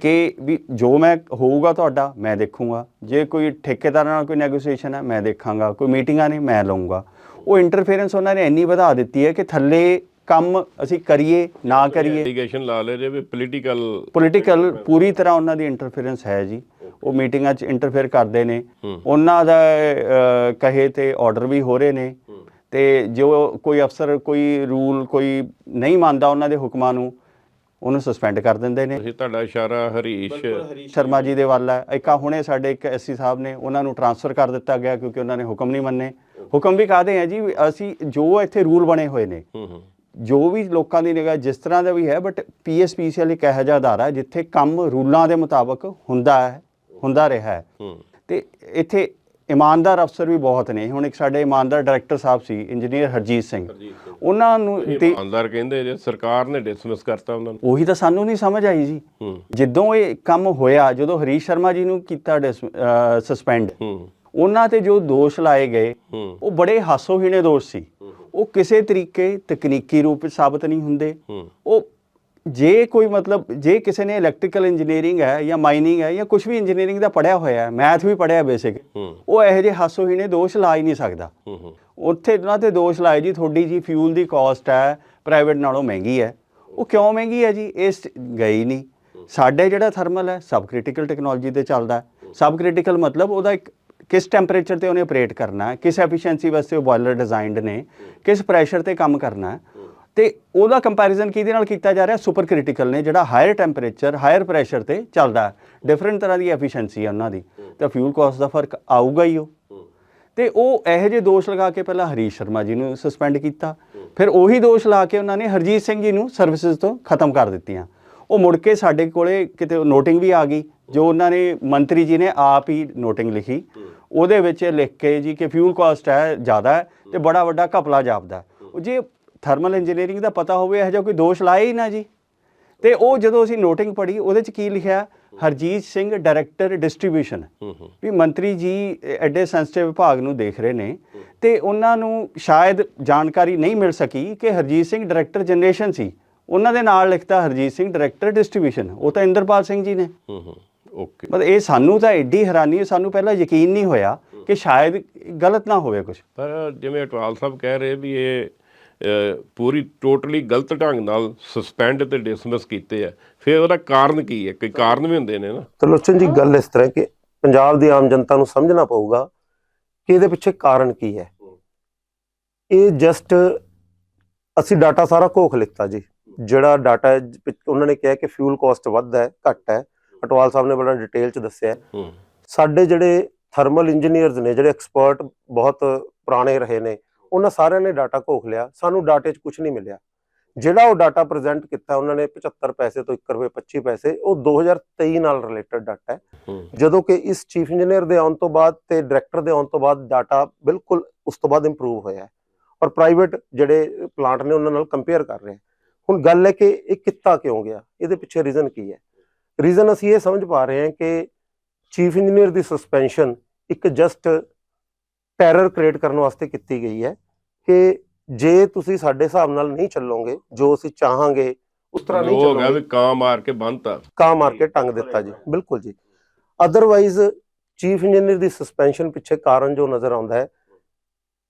ਕਿ ਵੀ ਜੋ ਮੈਂ ਹੋਊਗਾ ਤੁਹਾਡਾ ਮੈਂ ਦੇਖੂੰਗਾ। ਜੇ ਕੋਈ ਠੇਕੇਦਾਰ ਨਾਲ ਕੋਈ ਨੈਗੋਸੀਏਸ਼ਨ ਹੈ ਮੈਂ ਦੇਖਾਂਗਾ। ਕੋਈ ਮੀਟਿੰਗਾਂ ਨੇ ਮੈਂ ਲਵਾਂਗਾ ਉਹ ਇੰਟਰਫੇਰੈਂਸ ਉਹਨਾਂ ਨੇ ਇੰਨੀ ਵਧਾ ਦਿੱਤੀ ਹੈ ਕਿ ਥੱਲੇ ਕੰਮ ਅਸੀਂ ਕਰੀਏ ਨਾ ਕਰੀਏ। ਐਲੀਗੇਸ਼ਨ ਲਾ ਲੈ ਜੇ ਵੀ ਪੋਲੀਟੀਕਲ ਪੋਲੀਟੀਕਲ ਪੂਰੀ ਤਰ੍ਹਾਂ ਉਹਨਾਂ ਦੀ ਇੰਟਰਫੇਰੈਂਸ ਹੈ ਜੀ। ਉਹ ਮੀਟਿੰਗਾਂ 'ਚ ਇੰਟਰਫੇਅਰ ਕਰਦੇ ਨੇ। ਉਹਨਾਂ ਦਾ ਕਹੇ ਤੇ ਆਰਡਰ ਵੀ ਹੋ ਰਹੇ ਨੇ। ਤੇ ਜੋ ਕੋਈ ਅਫਸਰ ਕੋਈ ਰੂਲ ਕੋਈ ਨਹੀਂ ਮੰਨਦਾ ਉਹਨਾਂ ਦੇ ਹੁਕਮਾਂ ਨੂੰ ਉਹਨੂੰ ਸਸਪੈਂਡ ਕਰ ਦਿੰਦੇ ਨੇ। ਤੁਸੀਂ ਤੁਹਾਡਾ ਇਸ਼ਾਰਾ ਹਰੀਸ਼ ਸ਼ਰਮਾ ਜੀ ਦੇ ਵੱਲ ਹੈ। ਇੱਕ ਹੁਣੇ ਸਾਡੇ ਇੱਕ ਐਸਸੀ ਸਾਹਿਬ ਨੇ ਉਹਨਾਂ ਨੂੰ ਟਰਾਂਸਫਰ ਕਰ ਦਿੱਤਾ ਗਿਆ ਕਿਉਂਕਿ ਉਹਨਾਂ ਨੇ ਹੁਕਮ ਨਹੀਂ ਮੰਨੇ। ਹੁਕਮ ਵੀ ਕਾਹਦੇ ਆ ਜੀ? ਅਸੀਂ ਜੋ ਇੱਥੇ ਰੂਲ ਬਣੇ ਹੋਏ ਨੇ ਹੂੰ ਹੂੰ। ਜੋ ਵੀ ਲੋਕਾਂ ਦੀ ਨਿਗਾਹ ਜਿਸ ਤਰ੍ਹਾਂ ਦਾ ਵੀ ਹੈ ਬਟ ਪੀਐਸਪੀਸੀਐਲ ਇੱਕ ਇਹੋ ਜਿਹਾ ਅਦਾਰਾ ਜਿੱਥੇ ਕੰਮ ਰੂਲਾਂ ਦੇ ਮੁਤਾਬਕ ਹੁੰਦਾ ਹੈ ਹੁੰਦਾ ਰਿਹਾ ਹੂੰ। ਤੇ ਇੱਥੇ ਇਮਾਨਦਾਰ ਅਫਸਰ ਵੀ ਬਹੁਤ ਨੇ। ਹੁਣ ਇੱਕ ਸਾਡੇ ਇਮਾਨਦਾਰ ਡਾਇਰੈਕਟਰ ਸਾਹਿਬ ਸੀ ਇੰਜੀਨੀਅਰ ਹਰਜੀਤ ਸਿੰਘ। ਉਹਨਾਂ ਨੂੰ ਤੇ ਇਮਾਨਦਾਰ ਕਹਿੰਦੇ ਜੇ ਸਰਕਾਰ ਨੇ ਡਿਸਮਿਸ ਕਰਤਾ ਉਹਨਾਂ ਨੂੰ। ਉਹੀ ਤਾਂ ਸਾਨੂੰ ਨਹੀਂ ਸਮਝ ਆਈ ਜੀ। ਜਦੋਂ ਇਹ ਕੰਮ ਹੋਇਆ ਜਦੋਂ ਹਰੀਸ਼ ਸ਼ਰਮਾ ਜੀ ਨੂੰ ਕੀਤਾ ਸਸਪੈਂਡ ਉਹਨਾਂ ਤੇ ਜੋ ਦੋਸ਼ ਲਾਏ ਗਏ ਉਹ ਬੜੇ ਹਾਸੋਹੀਣੇ ਦੋਸ਼ ਸੀ। ਉਹ ਕਿਸੇ ਤਰੀਕੇ ਤਕਨੀਕੀ ਰੂਪ ਵਿੱਚ ਸਾਬਤ ਨਹੀਂ ਹੁੰਦੇ। ਉਹ ਜੇ ਕੋਈ ਮਤਲਬ ਜੇ ਕਿਸੇ ਨੇ ਇਲੈਕਟ੍ਰੀਕਲ ਇੰਜੀਨੀਅਰਿੰਗ ਹੈ ਜਾਂ ਮਾਈਨਿੰਗ ਹੈ ਜਾਂ ਕੁਝ ਵੀ ਇੰਜੀਨੀਅਰਿੰਗ ਦਾ ਪੜਿਆ ਹੋਇਆ ਹੈ ਮੈਥ ਵੀ ਪੜਿਆ ਬੇਸਿਕ ਉਹ ਇਹੋ ਜਿਹੇ ਹਾਸੋਹੀਣੇ ਦੋਸ਼ ਲਾ ਹੀ ਨਹੀਂ ਸਕਦਾ। ਉੱਥੇ ਉਹਨਾਂ ਤੇ ਦੋਸ਼ ਲਾਏ ਜੀ ਤੁਹਾਡੀ ਜੀ ਫਿਊਲ ਦੀ ਕਾਸਟ ਹੈ ਪ੍ਰਾਈਵੇਟ ਨਾਲੋਂ ਮਹਿੰਗੀ ਹੈ। ਉਹ ਕਿਉਂ ਮਹਿੰਗੀ ਹੈ ਜੀ? ਇਸ ਗਈ ਨਹੀਂ। ਸਾਡੇ ਜਿਹੜਾ ਥਰਮਲ ਹੈ ਸਬ ਕ੍ਰਿਟੀਕਲ ਟੈਕਨੋਲੋਜੀ ਤੇ ਚੱਲਦਾ ਸਬ ਕ੍ਰਿਟੀਕਲ ਮਤਲਬ ਉਹਦਾ ਇੱਕ ਕਿਸ ਟੈਂਪਰੇਚਰ ਤੇ ਉਹਨੇ ਆਪਰੇਟ ਕਰਨਾ ਹੈ ਕਿਸ ਐਫੀਸ਼ੀਐਂਸੀ ਵਾਸਤੇ ਉਹ ਬਾਇਲਰ ਡਿਜ਼ਾਈਨਡ ਨੇ ਕਿਸ ਪ੍ਰੈਸ਼ਰ ਤੇ ਕੰਮ ਕਰਨਾ ਹੈ। ਤੇ ਉਹਦਾ ਕੰਪੈਰੀਜ਼ਨ ਕਿਹਦੇ ਨਾਲ ਕੀਤਾ ਜਾ ਰਿਹਾ? ਸੁਪਰ ਕ੍ਰਿਟੀਕਲ ਨੇ ਜਿਹੜਾ ਹਾਇਰ ਟੈਂਪਰੇਚਰ ਹਾਇਰ ਪ੍ਰੈਸ਼ਰ ਤੇ ਚੱਲਦਾ ਡਿਫਰੈਂਟ ਤਰ੍ਹਾਂ ਦੀ ਐਫੀਸ਼ੀਐਂਸੀ ਹੈ ਉਹਨਾਂ ਦੀ। ਤਾਂ ਫਿਊਲ ਕਾਸਟ ਦਾ ਫ਼ਰਕ ਆਊਗਾ ਹੀ ਉਹ। ਤੇ ਉਹ ਇਹੋ ਜਿਹੇ ਦੋਸ਼ ਲਗਾ ਕੇ ਪਹਿਲਾਂ ਹਰੀਸ਼ ਸ਼ਰਮਾ ਜੀ ਨੂੰ ਸਸਪੈਂਡ ਕੀਤਾ। ਫਿਰ ਉਹੀ ਦੋਸ਼ ਲਾ ਕੇ ਉਹਨਾਂ ਨੇ ਹਰਜੀਤ ਸਿੰਘ ਜੀ ਨੂੰ ਸਰਵਿਸਿਜ਼ ਤੋਂ ਖਤਮ ਕਰ ਦਿੱਤੀਆਂ। ਉਹ ਮੁੜ ਕੇ ਸਾਡੇ ਕੋਲੇ ਕਿਤੇ ਨੋਟਿੰਗ ਵੀ ਆ ਗਈ। ਜੋ ਉਹਨਾਂ ਨੇ ਮੰਤਰੀ ਜੀ ਨੇ ਆਪ ਹੀ ਨੋਟਿੰਗ ਲਿਖੀ। ਉਹਦੇ ਵਿੱਚ ਲਿਖ ਕੇ ਜੀ ਕਿ ਫਿਊਲ ਕਾਸਟ ਹੈ ਜ਼ਿਆਦਾ ਹੈ ਤੇ ਬੜਾ ਵੱਡਾ ਘਪਲਾ ਜਾਪਦਾ। ਉਹ ਜੇ ਥਰਮਲ ਇੰਜੀਨੀਅਰਿੰਗ ਦਾ ਪਤਾ ਹੋਵੇ ਇਹੋ ਜਿਹਾ ਕੋਈ ਦੋਸ਼ ਲਾਏ ਹੀ ਨਾ ਜੀ। ਤੇ ਉਹ ਜਦੋਂ ਅਸੀਂ ਨੋਟਿੰਗ ਪੜ੍ਹੀ ਉਹਦੇ ਚ ਕੀ ਲਿਖਿਆ? ਹਰਜੀਤ ਸਿੰਘ ਡਾਇਰੈਕਟਰ ਡਿਸਟ੍ਰੀਬਿਊਸ਼ਨ ਵੀ ਮੰਤਰੀ ਜੀ ਐਡੇ ਸੈਂਸਿਟਿਵ ਵਿਭਾਗ ਨੂੰ ਦੇਖ ਰਹੇ ਨੇ ਤੇ ਉਹਨਾਂ ਨੂੰ ਸ਼ਾਇਦ ਜਾਣਕਾਰੀ ਨਹੀਂ ਮਿਲ ਸਕੀ ਕਿ ਹਰਜੀਤ ਸਿੰਘ ਡਾਇਰੈਕਟਰ ਜਨਰੇਸ਼ਨ ਸੀ। ਉਹਨਾਂ ਦੇ ਨਾਲ ਲਿਖਤਾ ਹਰਜੀਤ ਸਿੰਘ ਡਾਇਰੈਕਟਰ ਡਿਸਟ੍ਰੀਬਿਊਸ਼ਨ ਉਹ ਤਾਂ ਇੰਦਰਪਾਲ ਸਿੰਘ ਜੀ ਨੇ। ਓਕੇ ਮਤਲਬ ਇਹ ਸਾਨੂੰ ਤਾਂ ਐਡੀ ਹੈਰਾਨੀ ਹੈ ਸਾਨੂੰ ਪਹਿਲਾਂ ਯਕੀਨ ਨਹੀਂ ਹੋਇਆ ਕਿ ਸ਼ਾਇਦ ਗਲਤ ਨਾ ਹੋਵੇ ਕੁਝ ਪਰ ਜਿਵੇਂ ਅਟਵਾਲ ਸਾਹਿਬ ਕਹਿ ਰਹੇ ਵੀ ਇਹ ਪੂਰੀ ਟੋਟਲੀ ਗਲਤ ਢੰਗ ਨਾਲ ਸਸਪੈਂਡ ਤੇ ਡਿਸਮਿਸ ਕੀਤੇ ਆ। ਫਿਰ ਉਹਦਾ ਕਾਰਨ ਕੀ ਹੈ? ਕੋਈ ਕਾਰਨ ਵੀ ਹੁੰਦੇ ਨੇ ਨਾ। ਤੇ ਲੋਚਨ ਜੀ ਗੱਲ ਇਸ ਤਰ੍ਹਾਂ ਕਿ ਪੰਜਾਬ ਦੀ ਆਮ ਜਨਤਾ ਨੂੰ ਸਮਝਣਾ ਪਊਗਾ ਕਿ ਇਹਦੇ ਪਿੱਛੇ ਕਾਰਨ ਕੀ ਹੈ। ਇਹ ਜਸਟ ਅਸੀਂ ਡਾਟਾ ਸਾਰਾ ਘੋਖ ਲਿੱਤਾ ਜੀ। ਜਿਹੜਾ ਡਾਟਾ ਉਹਨਾਂ ਨੇ ਕਿਹਾ ਕਿ ਫਿਊਲ ਕਾਸਟ ਵੱਧ ਹੈ ਘੱਟ ਹੈ। ਅਟਵਾਲ ਸਾਹਿਬ ਨੇ ਬੜਾ ਡਿਟੇਲ ਚ ਦੱਸਿਆ ਸਾਡੇ ਜਿਹੜੇ ਥਰਮਲ ਇੰਜੀਨੀਅਰਸ ਨੇ ਜਿਹੜੇ ਐਕਸਪਰਟ ਬਹੁਤ ਪੁਰਾਣੇ ਰਹੇ ਨੇ ਉਹਨਾਂ ਸਾਰਿਆਂ ਨੇ ਡਾਟਾ ਘੋਖ ਲਿਆ ਸਾਨੂੰ ਡਾਟੇ 'ਚ ਕੁਝ ਨਹੀਂ ਮਿਲਿਆ। ਜਿਹੜਾ ਉਹ ਡਾਟਾ ਪ੍ਰੈਜ਼ੈਂਟ ਕੀਤਾ ਉਹਨਾਂ ਨੇ 75 ਪੈਸੇ ਤੋਂ 1 ਰੁਪਏ 25 ਪੈਸੇ ਉਹ 2023 ਨਾਲ ਰਿਲੇਟਡ ਡਾਟਾ ਹੈ। ਜਦੋਂ ਕਿ ਇਸ ਚੀਫ ਇੰਜੀਨੀਅਰ ਦੇ ਆਉਣ ਤੋਂ ਬਾਅਦ ਤੇ ਡਾਇਰੈਕਟਰ ਦੇ ਆਉਣ ਤੋਂ ਬਾਅਦ ਡਾਟਾ ਬਿਲਕੁਲ ਉਸ ਤੋਂ ਬਾਅਦ ਇੰਪਰੂਵ ਹੋਇਆ ਹੈ। ਔਰ ਪ੍ਰਾਈਵੇਟ ਜਿਹੜੇ ਪਲਾਂਟ ਨੇ ਉਹਨਾਂ ਨਾਲ ਕੰਪੇਅਰ ਕਰ ਰਹੇ ਹੁਣ ਗੱਲ ਹੈ ਕਿ ਇਹ ਕਿੱਤਾ ਕਿਉਂ ਗਿਆ? ਇਹਦੇ ਪਿੱਛੇ ਰੀਜ਼ਨ ਕੀ ਹੈ? ਰੀਜ਼ਨ ਅਸੀਂ ਇਹ ਸਮਝ ਪਾ ਰਹੇ ਹਾਂ ਕਿ ਚੀਫ ਇੰਜੀਨੀਅਰ ਦੀ ਸਸਪੈਂਸ਼ਨ ਇੱਕ ਜਸਟ ਟੈਰਰ ਕ੍ਰੀਏਟ ਕਰਨ ਵਾਸਤੇ ਕੀਤੀ ਗਈ ਹੈ। ਕਿ ਜੇ ਤੁਸੀਂ ਸਾਡੇ ਹਿਸਾਬ ਨਾਲ ਨਹੀਂ ਚੱਲੋਗੇ ਜੋ ਅਸੀਂ ਚਾਹਾਂਗੇ ਉਸ ਤਰ੍ਹਾਂ ਨਹੀਂ ਉਹ ਹੋ ਗਿਆ ਚੱਲੂਗੀ। ਵੀ ਕਾਂ ਮਾਰ ਕੇ ਬੰਨਤਾ ਕਾਂ ਮਾਰ ਕੇ ਟੰਗ ਦਿੱਤਾ ਜੀ। ਬਿਲਕੁਲ ਜੀ। ਅਦਰਵਾਈਜ਼ ਚੀਫ ਇੰਜੀਨੀਅਰ ਦੀ ਸਸਪੈਂਸ਼ਨ ਪਿੱਛੇ ਕਾਰਨ ਜੋ ਨਜ਼ਰ ਆਉਂਦਾ ਹੈ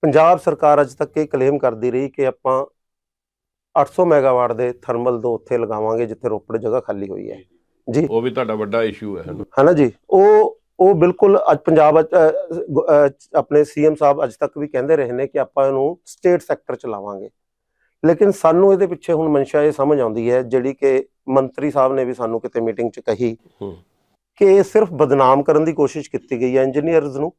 ਪੰਜਾਬ ਸਰਕਾਰ ਅਜ ਤੱਕ ਇਹ ਕਲੇਮ ਕਰਦੀ ਰਹੀ ਕਿ ਆਪਾਂ 800 ਮੈਗਾਵਾਟ ਦੇ ਥਰਮਲ ਦੋ ਉੱਥੇ ਲਗਾਵਾਂਗੇ ਜਿੱਥੇ ਰੋਪੜ ਜਗ੍ਹਾ ਖਾਲੀ ਹੋਈ ਹੈ। ਜੀ ਉਹ ਵੀ ਤੁਹਾਡਾ ਵੱਡਾ ਇਸ਼ੂ ਹੈ ਹਨਾ ਜੀ? ਉਹ ਉਹ ਬਿਲਕੁਲ ਅੱਜ ਪੰਜਾਬ ਆਪਣੇ ਸੀਐਮ ਸਾਹਿਬ ਅੱਜ ਤੱਕ ਵੀ ਕਹਿੰਦੇ ਰਹੇ ਨੇ ਕਿ ਆਪਾਂ ਇਹਨੂੰ ਸਟੇਟ ਸੈਕਟਰ ਚ ਲਾਵਾਂਗੇ। ਲੇਕਿਨ ਸਾਨੂੰ ਇਹਦੇ ਪਿੱਛੇ ਹੁਣ ਮਨਸ਼ਾ ਇਹ ਸਮਝ ਆਉਂਦੀ ਹੈ ਜਿਹੜੀ ਕਿ ਮੰਤਰੀ ਸਾਹਿਬ ਨੇ ਵੀ ਸਾਨੂੰ ਕਿਤੇ ਮੀਟਿੰਗ 'ਚ ਕਹੀ ਹੂੰ। ਕਿ ਇਹ ਸਿਰਫ ਬਦਨਾਮ ਕਰਨ ਦੀ ਕੋਸ਼ਿਸ਼ ਕੀਤੀ ਗਈ ਹੈ ਇੰਜੀਨੀਅਰਸ ਨੂੰ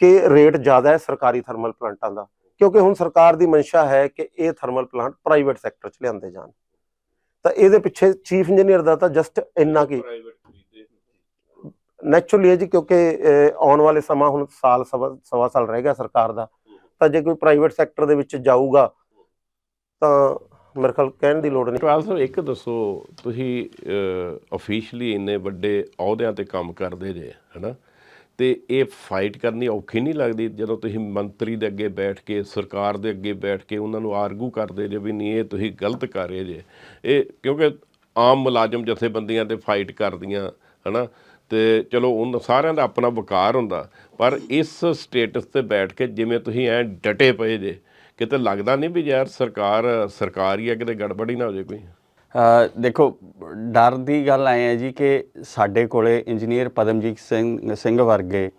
ਕਿ ਰੇਟ ਜ਼ਿਆਦਾ ਹੈ ਸਰਕਾਰੀ ਥਰਮਲ ਪਲਾਂਟਾਂ ਦਾ। ਕਿਉਂਕਿ ਹੁਣ ਸਰਕਾਰ ਦੀ ਮਨਸ਼ਾ ਹੈ ਕਿ ਇਹ ਥਰਮਲ ਪਲਾਂਟ ਪ੍ਰਾਈਵੇਟ ਸੈਕਟਰ 'ਚ ਲਿਆਂਦੇ ਜਾਣ। ਤਾਂ ਇਹਦੇ ਪਿੱਛੇ ਚੀਫ ਇੰਜੀਨੀਅਰ ਦਾ ਤਾਂ ਜਸਟ ਇੰਨਾ ਕੀ ਨੈਚੁਰਲੀ ਹੈ ਜੀ, ਕਿਉਂਕਿ ਆਉਣ ਵਾਲੇ ਸਮਾਂ ਹੁਣ ਸਾਲ, ਸਵਾ ਸਵਾ ਸਾਲ ਰਹਿ ਗਿਆ ਸਰਕਾਰ ਦਾ। ਤਾਂ ਜੇ ਕੋਈ ਪ੍ਰਾਈਵੇਟ ਸੈਕਟਰ ਦੇ ਵਿੱਚ ਜਾਊਗਾ, ਤਾਂ ਮੇਰੇ ਖਿਆਲ ਕਹਿਣ ਦੀ ਲੋੜ ਨਹੀਂ। ਟਵਾਲ ਸਾਹਿਬ, ਇੱਕ ਦੱਸੋ, ਤੁਸੀਂ ਅਫੀਸ਼ੀਅਲੀ ਇੰਨੇ ਵੱਡੇ ਅਹੁਦਿਆਂ ਤੇ ਕੰਮ ਕਰਦੇ ਜੇ, ਹਨਾ? ਤੇ ਇਹ ਫਾਈਟ ਕਰਨੀ ਔਖੀ ਨਹੀਂ ਲੱਗਦੀ ਜਦੋਂ ਤੁਸੀਂ ਮੰਤਰੀ ਦੇ ਅੱਗੇ ਬੈਠ ਕੇ, ਸਰਕਾਰ ਦੇ ਅੱਗੇ ਬੈਠ ਕੇ ਉਹਨਾਂ ਨੂੰ ਆਰਗੂ ਕਰਦੇ ਜੇ ਵੀ ਨਹੀਂ, ਇਹ ਤੁਸੀਂ ਗਲਤ ਕਰ ਰਹੇ ਜੇ। ਇਹ ਕਿਉਂਕਿ ਆਮ ਮੁਲਾਜ਼ਮ ਜਥੇਬੰਦੀਆਂ ਤੇ ਫਾਈਟ ਕਰਦੀਆਂ, ਹਨਾ? ਤੇ ਚਲੋ ਉਹਨਾਂ ਸਾਰਿਆਂ ਦਾ ਆਪਣਾ ਵਕਾਰ ਹੁੰਦਾ। ਪਰ ਇਸ ਸਟੇਟਸ ਤੇ ਬੈਠ ਕੇ ਜਿਵੇਂ ਤੁਸੀਂ ਐ ਡਟੇ ਪਏ ਜੇ ਕਿਤੇ ਲੱਗਦਾ ਨਹੀਂ ਵੀ ਯਾਰ ਸਰਕਾਰ ਸਰਕਾਰ ਹੀ ਕਿਤੇ ਗੜਬੜੀ ਨਾ ਹੋ ਜਾਏ ਕੋਈ? ਦੇਖੋ ਡਰ ਦੀ ਗੱਲ ਐ ਹੈ ਜੀ ਕਿ ਸਾਡੇ ਕੋਲੇ ਇੰਜੀਨੀਅਰ ਪਦਮਜੀਤ ਸਿੰਘ ਸਿੰਘ ਵਰਗੇ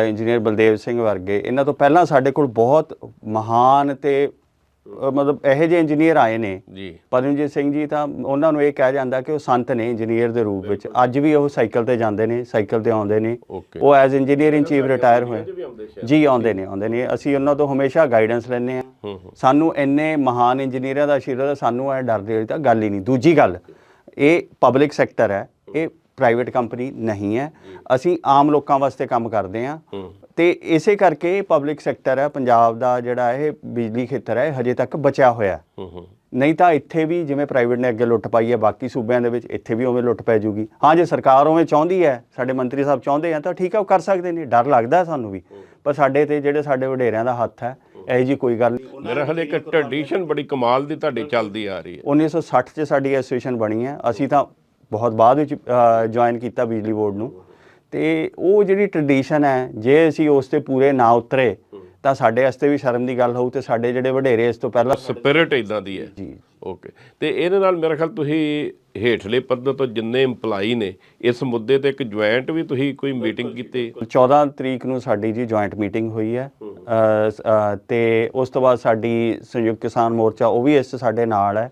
ਇੰਜੀਨੀਅਰ ਬਲਦੇਵ ਸਿੰਘ ਵਰਗੇ ਇਹਨਾਂ ਤੋਂ ਪਹਿਲਾਂ ਸਾਡੇ ਕੋਲ ਬਹੁਤ ਮਹਾਨ ਤੇ ਮਤਲਬ ਇਹੋ ਜਿਹੇ ਇੰਜੀਨੀਅਰ ਆਏ ਨੇ। ਜੀ। ਪਦਮਜੀਤ ਸਿੰਘ ਜੀ ਤਾਂ ਉਹਨਾਂ ਨੂੰ ਇਹ ਕਿਹਾ ਜਾਂਦਾ ਕਿ ਉਹ ਸੰਤ ਨੇ ਇੰਜੀਨੀਅਰ ਦੇ ਰੂਪ ਵਿੱਚ। ਅੱਜ ਵੀ ਉਹ ਸਾਈਕਲ ਤੇ ਜਾਂਦੇ ਨੇ ਸਾਈਕਲ ਤੇ ਆਉਂਦੇ ਨੇ। ਓਕੇ ਉਹ as engineer in chief retire ਹੋਏ। ਜੀ ਆਉਂਦੇ ਨੇ ਆਉਂਦੇ ਨੇ। ਅਸੀਂ ਉਹਨਾਂ ਤੋਂ ਹਮੇਸ਼ਾ ਗਾਈਡੈਂਸ ਲੈਂਦੇ ਆ ਸਾਨੂੰ ਇੰਨੇ ਮਹਾਨ ਇੰਜੀਨੀਅਰਾਂ ਦਾ ਆਸ਼ੀਰਵਾਦ ਸਾਨੂੰ ਇਹ ਡਰ ਦੀ ਤਾਂ ਗੱਲ ਹੀ ਨਹੀਂ। ਦੂਜੀ ਗੱਲ ਇਹ ਪਬਲਿਕ ਸੈਕਟਰ ਹੈ। ਇਹ ਪ੍ਰਾਈਵੇਟ ਕੰਪਨੀ ਨਹੀਂ ਹੈ। ਅਸੀਂ ਆਮ ਲੋਕਾਂ ਵਾਸਤੇ ਕੰਮ ਕਰਦੇ ਹਾਂ। ਹੂੰ। ਤੇ ਇਸੇ ਕਰਕੇ ਪਬਲਿਕ ਸੈਕਟਰ ਹੈ ਪੰਜਾਬ ਦਾ ਜਿਹੜਾ ਇਹ ਬਿਜਲੀ ਖੇਤਰ ਹੈ ਹਜੇ ਤੱਕ ਬਚਿਆ ਹੋਇਆ ਨਹੀਂ ਤਾਂ ਇੱਥੇ ਵੀ ਜਿਵੇਂ ਪ੍ਰਾਈਵੇਟ ਨੇ ਅੱਗੇ ਲੁੱਟ ਪਾਈ ਹੈ ਬਾਕੀ ਸੂਬਿਆਂ ਦੇ ਵਿੱਚ ਇੱਥੇ ਵੀ ਉਵੇਂ ਲੁੱਟ ਪੈ ਜੂਗੀ। ਹਾਂ ਜੇ ਸਰਕਾਰ ਉਵੇਂ ਚਾਹੁੰਦੀ ਹੈ ਸਾਡੇ ਮੰਤਰੀ ਸਾਹਿਬ ਚਾਹੁੰਦੇ ਆ ਤਾਂ ਠੀਕ ਹੈ ਉਹ ਕਰ ਸਕਦੇ ਨੇ ਡਰ ਲੱਗਦਾ ਸਾਨੂੰ ਵੀ। ਪਰ ਸਾਡੇ ਤੇ ਜਿਹੜੇ ਸਾਡੇ ਵਡੇਰਿਆਂ ਦਾ ਹੱਥ ਹੈ ਇਹੋ ਜੀ ਕੋਈ ਗੱਲ ਨਹੀਂ। ਮੇਰਾ ਖਿਆਲ ਇੱਕ ਟ੍ਰੈਡੀਸ਼ਨ ਬੜੀ ਕਮਾਲ ਦੀ ਤੁਹਾਡੀ ਚੱਲਦੀ ਆ ਰਹੀ ਹੈ। 1960 'ਚ ਸਾਡੀ ਐਸੋਸੀਏਸ਼ਨ ਬਣੀ ਹੈ। ਅਸੀਂ ਤਾਂ ਬਹੁਤ ਬਾਅਦ ਵਿੱਚ ਜੁਆਇਨ ਕੀਤਾ ਬਿਜਲੀ ਬੋਰਡ ਨੂੰ। ਤੇ ਉਹ ਜਿਹੜੀ ਟ੍ਰੈਡੀਸ਼ਨ ਹੈ ਜੇ ਅਸੀਂ ਉਸ ਤੇ ਪੂਰੇ ਨਾ ਉਤਰੇ ਤਾਂ ਸਾਡੇ ਵਾਸਤੇ ਵੀ ਸ਼ਰਮ ਦੀ ਗੱਲ ਹੋਊ ਤੇ ਸਾਡੇ ਜਿਹੜੇ ਵਡੇਰੇ ਇਸ ਤੋਂ ਪਹਿਲਾਂ ਸਪਿਰਿਟ ਇਦਾਂ ਦੀ ਹੈ। ਜੀ। ਓਕੇ ਤੇ ਇਹਦੇ ਨਾਲ ਮੇਰਾ ਖਿਆਲ ਤੁਸੀਂ ਹੇਠਲੇ ਪੱਧਰ ਤੋਂ ਜਿੰਨੇ EMPLOYE ਨੇ ਇਸ ਮੁੱਦੇ ਤੇ ਇੱਕ ਜੁਆਇੰਟ ਵੀ ਤੁਸੀਂ ਕੋਈ ਮੀਟਿੰਗ ਕੀਤੀ? 14 ਤਰੀਕ ਨੂੰ ਸਾਡੀ ਜੀ ਜੁਆਇੰਟ ਮੀਟਿੰਗ ਹੋਈ ਹੈ। ਤੇ ਉਸ ਤੋਂ ਬਾਅਦ ਸਾਡੀ ਸੰਯੁਕਤ ਕਿਸਾਨ ਮੋਰਚਾ ਉਹ ਵੀ ਇਸ ਸਾਡੇ ਨਾਲ ਹੈ।